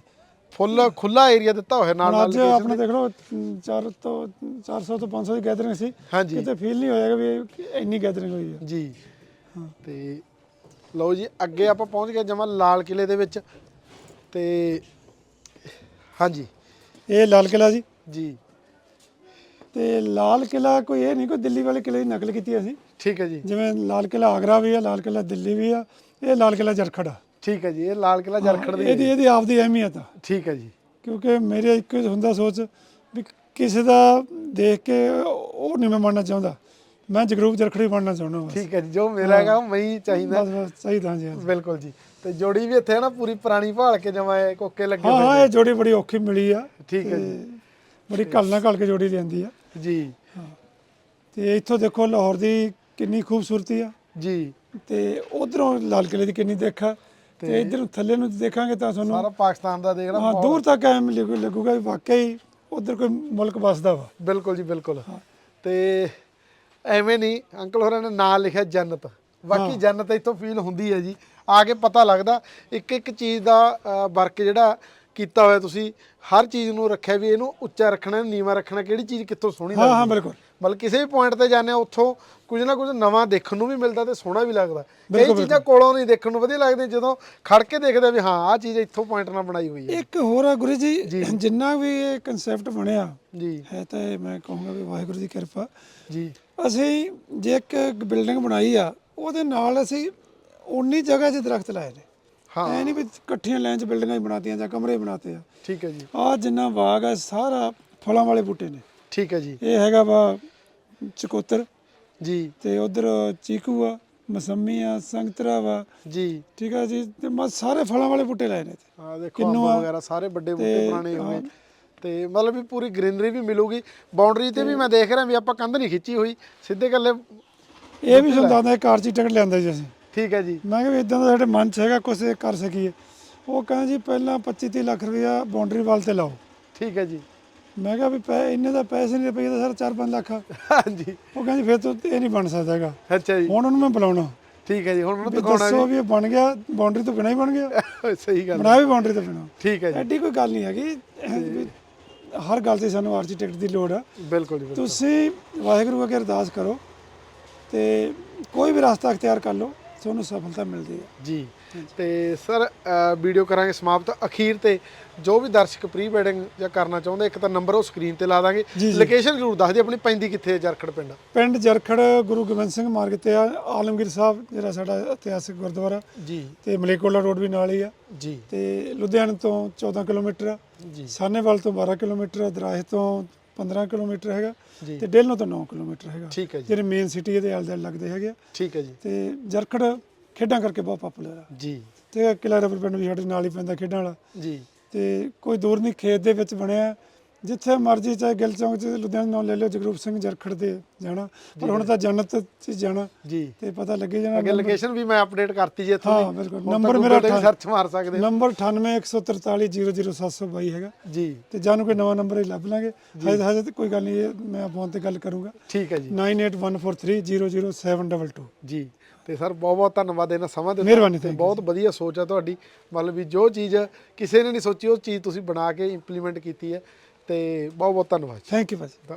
ਫੁੱਲ ਖੁੱਲਾ ਏਰੀਆ ਦਿੱਤਾ ਹੋਇਆ ਨਾਲ ਹੁਣ ਨਾਲ ਅੱਜ location ਆਪਣੇ ਦੇਖ ਲਓ 4 ਤੋਂ 400 ਤੋਂ 500 ਦੀ ਗੈਦਰਿੰਗ ਸੀ। ਹਾਂਜੀ। ਕਿਤੇ ਫੀਲ ਨਹੀਂ ਹੋਏਗਾ ਵੀ ਇਹ ਇੰਨੀ ਗੈਦਰਿੰਗ ਹੋਈ ਹੈ। ਜੀ। ਤੇ ਲਓ ਜੀ ਅੱਗੇ ਆਪਾਂ ਪਹੁੰਚ ਗਏ ਜਮਾ ਲਾਲ ਕਿਲੇ ਦੇ ਵਿੱਚ। ਤੇ ਹਾਂਜੀ। ਇਹ ਲਾਲ ਕਿਲਾ ਜੀ। ਜੀ। ਤੇ ਲਾਲ ਕਿਲਾ ਕੋਈ ਇਹ ਨਹੀਂ ਕੋਈ ਦਿੱਲੀ ਵਾਲੇ ਕਿਲੇ ਦੀ ਨਕਲ ਕੀਤੀ ਅਸੀਂ। ਠੀਕ ਹੈ ਜੀ। ਜਿਵੇਂ ਲਾਲ ਕਿਲਾ ਆਗਰਾ ਵੀ ਆ ਲਾਲ ਕਿਲਾ ਦਿੱਲੀ ਵੀ ਆ ਇਹ ਲਾਲ ਕਿਲਾ ਜਰਖੜ ਆ। ਠੀਕ ਹੈ ਜੀ ਇਹ ਲਾਲ ਕਿਲਾ ਜਰਖੜ ਦੀ ਇਹਦੀ ਇਹਦੀ ਆਪਦੀ ਅਹਿਮੀਅਤ ਆ। ਠੀਕ ਹੈ ਜੀ। ਕਿਉਂਕਿ ਮੇਰੇ ਇੱਕ ਹੁੰਦਾ ਸੋਚ ਵੀ ਕਿਸੇ ਦਾ ਦੇਖ ਕੇ ਉਹ ਨਹੀਂ ਮੈਂ ਬਣਨਾ ਚਾਹੁੰਦਾ। ਮੈਂ ਜਗਰੂਪ ਜਰਖੜੀ ਬਣਨਾ ਚਾਹੁੰਦਾ ਬਸ। ਠੀਕ ਹੈ ਜੀ ਜੋ ਮੇਰਾ ਹੈਗਾ ਉਹ ਮੈਂ ਹੀ ਚਾਹੀਦਾ। ਬਸ ਬਸ ਸਹੀ ਤਾਂ ਜੀ। ਬਿਲਕੁਲ ਜੀ। ਤੇ ਜੋੜੀ ਵੀ ਇੱਥੇ ਹੈ ਨਾ ਪੂਰੀ ਪੁਰਾਣੀ ਭਾਲ ਕੇ ਜਮਾ ਇਹ ਕੋਕੇ ਲੱਗੇ ਹਾਂ ਇਹ ਜੋੜੀ ਬੜੀ ਔਖੀ ਮਿਲੀ ਆ। ਠੀਕ ਹੈ ਤੇ ਬੜੀ ਘਲ ਨਾਲ ਘਲ ਕੇ ਜੋੜੀ ਲੈਂਦੀ ਆ। ਜੀ। ਤੇ ਇੱਥੋਂ ਦੇਖੋ ਲਾਹੌਰ ਦੀ ਕਿੰਨੀ ਖੂਬਸੂਰਤੀ ਆ। ਜੀ। ਤੇ ਉਧਰੋਂ ਲਾਲ ਕਿਲੇ ਦੀ ਕਿੰਨੀ ਦੇਖਾ ਤੇ ਇਧਰ ਥੱਲੇ ਨੂੰ ਦੇਖਾਂਗੇ ਤਾਂ ਤੁਹਾਨੂੰ ਸਾਰਾ ਪਾਕਿਸਤਾਨ ਦਾ ਦੇਖਣਾ ਹਾਂ ਦੂਰ ਤੱਕ ਐਂ ਲੱਗੂ- ਲੱਗੂਗਾ ਵੀ ਵਾਕਈ ਉਧਰ ਕੋਈ ਮੁਲਕ ਵਸਦਾ ਵਾ। ਬਿਲਕੁਲ ਜੀ ਬਿਲਕੁਲ। ਤੇ ਐਵੇਂ ਨਹੀਂ ਅੰਕਲ ਹੋਰਾਂ ਨੇ ਨਾਂ ਲਿਖਿਆ ਜੰਨਤ। ਬਾਕੀ ਜੰਨਤ ਇੱਥੋਂ ਫੀਲ ਹੁੰਦੀ ਹੈ ਜੀ। ਆ ਕੇ ਪਤਾ ਲੱਗਦਾ ਇੱਕ ਇੱਕ ਚੀਜ਼ ਦਾ ਵਰਕ ਜਿਹੜਾ ਕੀਤਾ ਹੋਇਆ ਤੁਸੀਂ ਹਰ ਚੀਜ਼ ਨੂੰ ਰੱਖਿਆ ਵੀ ਇਹਨੂੰ ਉੱਚਾ ਰੱਖਣਾ ਨੀਵਾਂ ਰੱਖਣਾ ਕਿਹੜੀ ਚੀਜ਼ ਕਿੱਥੋਂ ਸੋਹਣੀ ਹਾਂ ਹਾਂ ਲੱਗਦੀ ਬਿਲਕੁਲ। ਮਤਲਬ ਕਿਸੇ ਵੀ ਪੁਆਇੰਟ ਤੇ ਜਾਂਦੇ ਆ ਉੱਥੋਂ ਕੁਝ ਨਾ ਕੁਝ ਨਵਾਂ ਦੇਖਣ ਨੂੰ ਵੀ ਮਿਲਦਾ ਤੇ ਸੋਹਣਾ ਵੀ ਲੱਗਦਾ। ਇਹ ਚੀਜ਼ਾਂ ਕੋਲੋਂ ਨਹੀਂ ਦੇਖਣ ਨੂੰ ਵਧੀਆ ਲੱਗਦੀਆਂ ਜਦੋਂ ਖੜ ਕੇ ਦੇਖਦੇ ਆ ਵੀ ਹਾਂ ਆਹ ਚੀਜ਼ ਇੱਥੋਂ ਪੁਆਇੰਟ ਨਾਲ ਬਣਾਈ ਹੋਈ ਹੈ। ਇੱਕ ਹੋਰ ਆ ਗੁਰੂ ਜੀ ਜਿੰਨਾ ਵੀ ਇਹ ਕਨਸੈਪਟ ਬਣਿਆ ਜੀ। ਹੈ ਤਾਂ ਮੈਂ ਕਹੂੰਗਾ ਵੀ ਵਾਹਿਗੁਰੂ ਦੀ ਕਿਰਪਾ। ਜੀ। ਅਸੀਂ ਜੇ ਇੱਕ ਬਿਲਡਿੰਗ ਬਣਾਈ ਆ ਉਹਦੇ ਨਾਲ ਅਸੀਂ ਉਨੀ ਜਗ੍ਹਾ 'ਚ ਦਰਖਤ ਲਾਏ ਨੇ। ਹਾਂ। ਐ ਨਹੀਂ ਵੀ ਇਕੱਠੀਆਂ ਲਾਈਨ 'ਚ ਬਿਲਡਿੰਗਾਂ ਹੀ ਬਣਾਤੀਆਂ ਜਾਂ ਕਮਰੇ ਬਣਾਤੇ ਆ। ਠੀਕ ਹੈ ਜੀ। ਆ ਜਿੰਨਾ ਬਾਗ ਆ ਸਾਰਾ ਫਲਾਂ ਵਾਲੇ ਬੂਟੇ ਨੇ। ਠੀਕ ਹੈ ਜੀ। ਇਹ ਹੈਗਾ ਵਾ ਚਕੋਤਰ। ਜੀ। ਤੇ ਉਧਰ ਚੀਕੂ ਆ ਮਸੰਮੀ ਆ ਸੰਗਤਰਾ ਵਾ। ਜੀ। ਠੀਕ ਆ ਜੀ ਤੇ ਮੈਂ ਸਾਰੇ ਫਲਾਂ ਵਾਲੇ ਬੂਟੇ ਲਾਏ ਨੇ ਇੱਥੇ। ਆ ਦੇਖੋ ਅੰਬ ਵਗੈਰਾ ਸਾਰੇ ਵੱਡੇ ਬੂਟੇ ਪੁਰਾਣੇ ਹੋ ਗਏ। ਤੇ ਮਤਲਬ ਵੀ ਪੂਰੀ ਗ੍ਰੀਨਰੀ ਵੀ ਮਿਲੂਗੀ। ਬਾਉਂਡਰੀ ਤੇ ਵੀ ਮੈਂ ਦੇਖ ਰਿਹਾ ਵੀ ਆਪਾਂ ਕੰਧ ਨਹੀਂ ਖਿੱਚੀ ਹੋਈ। ਸਿੱਧੇ ਗੱਲੇ ਇਹ ਵੀ ਸੁਣਦਾ ਹੁੰਦਾ ਇੱਕ ਆਰਕੀਟੈਕਟ ਲਿਆਂਦਾ ਜੀ ਅਸੀਂ। ਠੀਕ ਹੈ ਜੀ। ਮੈਂ ਕਿਹਾ ਵੀ ਇਦਾਂ ਦਾ ਸਾਡੇ ਮਨ 'ਚ ਹੈਗਾ ਕੁਛ ਇਹ ਕਰ ਸਕੀਏ। ਉਹ ਕਹਿੰਦਾ ਜੀ ਪਹਿਲਾਂ 25 30 ਲੱਖ ਰੁਪਇਆ ਬਾਉਂਡਰੀ ਵਾਲ ਤੇ ਲਾਓ। ਠੀਕ ਹੈ ਜੀ। ਮੈਂ ਕਿਹਾ ਵੀ ਪੈ ਇੰਨੇ ਦਾ ਪੈਸੇ ਨਹੀਂ ਰੁਪਏ ਦਾ ਸਾਰਾ 4-5 ਲੱਖ। ਹਾਂਜੀ। ਉਹ ਕਹਿੰਦੀ ਫਿਰ ਤਾਂ ਇਹ ਨਹੀਂ ਬਣ ਸਕਦਾ ਹੈਗਾ। ਅੱਛਾ ਜੀ। ਹੁਣ ਉਹਨੂੰ ਮੈਂ ਬੁਲਾਉਣਾ। ਠੀਕ ਹੈ ਜੀ ਹੁਣ ਮੈਨੂੰ ਦਿਖਾਉਣਾ ਦੱਸੋ ਵੀ ਇਹ ਬਣ ਗਿਆ ਬਾਉਂਡਰੀ ਤੋਂ ਬਿਨਾਂ ਹੀ ਬਣ ਗਿਆ। ਸਹੀ ਗੱਲ ਬਣਾਇਆ ਵੀ ਬਾਉਂਡਰੀ ਤੋਂ ਬਿਨਾਂ। ਠੀਕ ਹੈ ਜੀ। ਐਡੀ ਕੋਈ ਗੱਲ ਨਹੀਂ ਹੈਗੀ। ਹਰ ਗੱਲ ਤੇ ਸਾਨੂੰ ਆਰਕੀਟੈਕਟ ਦੀ ਲੋੜ ਆ। ਬਿਲਕੁਲ ਜੀ। ਤੁਸੀਂ ਵਾਹਿਗੁਰੂ ਅੱਗੇ ਅਰਦਾਸ ਕਰੋ ਤੇ ਕੋਈ ਵੀ ਰਸਤਾ ਅਖਤਿਆਰ ਕਰ ਲਓ। ਤੁਹਾਨੂੰ ਸਫਲਤਾ ਮਿਲਦੀ ਹੈ। ਜੀ। ਤੇ ਸਰ ਵੀਡੀਓ ਕਰਾਂਗੇ ਸਮਾਪਤ। ਅਖੀਰ ਤੇ ਜੋ ਵੀ ਦਰਸ਼ਕ ਪ੍ਰੀ ਵੈਡਿੰਗ ਜਾਂ ਕਰਨਾ ਚਾਹੁੰਦੇ ਇੱਕ ਤਾਂ ਨੰਬਰ ਉਹ ਸਕਰੀਨ ਤੇ ਲਾ ਦਾਂਗੇ। ਲੋਕੇਸ਼ਨ ਜ਼ਰੂਰ ਦੱਸ ਦਿਓ ਆਪਣੀ ਪੈਂਦੀ ਕਿੱਥੇ ਹੈ ਜਰਖੜ ਪਿੰਡ? ਪਿੰਡ ਜਰਖੜ ਗੁਰੂ ਗੋਬਿੰਦ ਸਿੰਘ ਮਾਰਗ ਤੇ ਆ ਆਲਮਗੀਰ ਸਾਹਿਬ ਜਿਹੜਾ ਸਾਡਾ ਇਤਿਹਾਸਿਕ ਗੁਰਦੁਆਰਾ। ਜੀ। ਤੇ ਮਲੇਕੋਲਾ ਰੋਡ ਵੀ ਨਾਲ ਹੀ ਆ। ਜੀ। ਤੇ ਲੁਧਿਆਣੇ ਤੋਂ 14 ਕਿਲੋਮੀਟਰ ਜੀ। ਸਾਨੇਵਾਲ ਤੋਂ 12 ਕਿਲੋਮੀਟਰ ਦਰਾਹੇ ਤੋਂ 15 ਕਿਲੋਮੀਟਰ ਹੈਗਾ ਜੀ। ਤੇ ਡੇਲਨੋ ਤੋਂ 9 ਕਿਲੋਮੀਟਰ ਹੈਗਾ। ਠੀਕ ਹੈ ਜੀ। ਜਿਹੜੇ ਮੇਨ ਸਿਟੀ ਇਹਦੇ ਆਲੇ ਦੁਆਲੇ ਲੱਗਦੇ ਹੈਗੇ ਆ। ਠੀਕ ਹੈ ਜੀ। ਤੇ ਜਰਖੜ ਖੇਡਾਂ ਕਰਕੇ ਬਹੁਤ ਪਪੂਲਰ ਆ। ਜੀ। ਤੇ ਕਿਲਾ ਰਬਰ ਪਿੰਡ ਵੀ ਸਾਡੇ ਨਾਲ ਹੀ ਪੈਂਦਾ ਖੇਡਾਂ ਵਾਲਾ। ਜੀ। ਤੇ ਕੋਈ ਦੂਰ ਨਹੀਂ ਖੇਤ ਦੇ ਵਿੱਚ ਬਣਿਆ। ਜਿੱਥੇ ਮਰਜ਼ੀ ਚਾਹੇ ਗਿੱਲ ਚੌਂਕ 'ਚ ਲੁਧਿਆਣਾ ਨਾਮ ਲੈ ਲਿਓ ਜਗਰੂਪ ਸਿੰਘ ਜਰਖੜ ਦੇ ਜਾਣਾ। ਪਰ ਹੁਣ ਤਾਂ ਜੰਨਤ 'ਚ ਜਾਣਾ। ਜੀ। ਤੇ ਪਤਾ ਲੱਗੇ ਜਾਣਾ ਅੱਗੇ ਲੋਕੇਸ਼ਨ ਵੀ ਮੈਂ ਅਪਡੇਟ ਕਰਤੀ ਜੀ ਇੱਥੋਂ ਹਾਂ ਦੀ। ਬਿਲਕੁਲ। ਨੰਬਰ ਮੇਰਾ ਸਰਚ ਮਾਰ ਸਕਦੇ। ਨੰਬਰ 9814300722 ਹੈਗਾ। ਜੀ। ਤੇ ਜਾਨੂੰ ਕੋਈ ਨਵਾਂ ਨੰਬਰ ਹੀ ਲੱਭ ਲਾਂਗੇ। ਹਜੇ ਹਜੇ ਤੇ ਕੋਈ ਗੱਲ ਨਹੀਂ ਮੈਂ ਫੋਨ ਤੇ ਗੱਲ ਕਰੂੰਗਾ। ਠੀਕ ਹੈ ਜੀ। 9814300722 ਜੀ। ਤੇ ਸਰ ਬਹੁਤ ਬਹੁਤ ਧੰਨਵਾਦ ਇਹਨਾਂ ਸਮਾਂ ਦਿੱਤਾ ਮਿਹਰਬਾਨੀ, ਤੇ ਬਹੁਤ ਵਧੀਆ ਸੋਚ ਹੈ ਤੁਹਾਡੀ। ਮਤਲਬ ਵੀ ਜੋ ਚੀਜ਼ ਕਿਸੇ ਨੇ ਨਹੀਂ ਸੋਚੀ ਉਹ ਚੀਜ਼ ਤੁਸੀਂ ਬਣਾ ਕੇ ਇੰਪਲੀਮੈਂਟ ਕੀਤੀ ਹੈ। ਤੇ ਬਹੁਤ ਬਹੁਤ ਧੰਨਵਾਦ ਥੈਂਕ ਯੂ ਭਾਜੀ।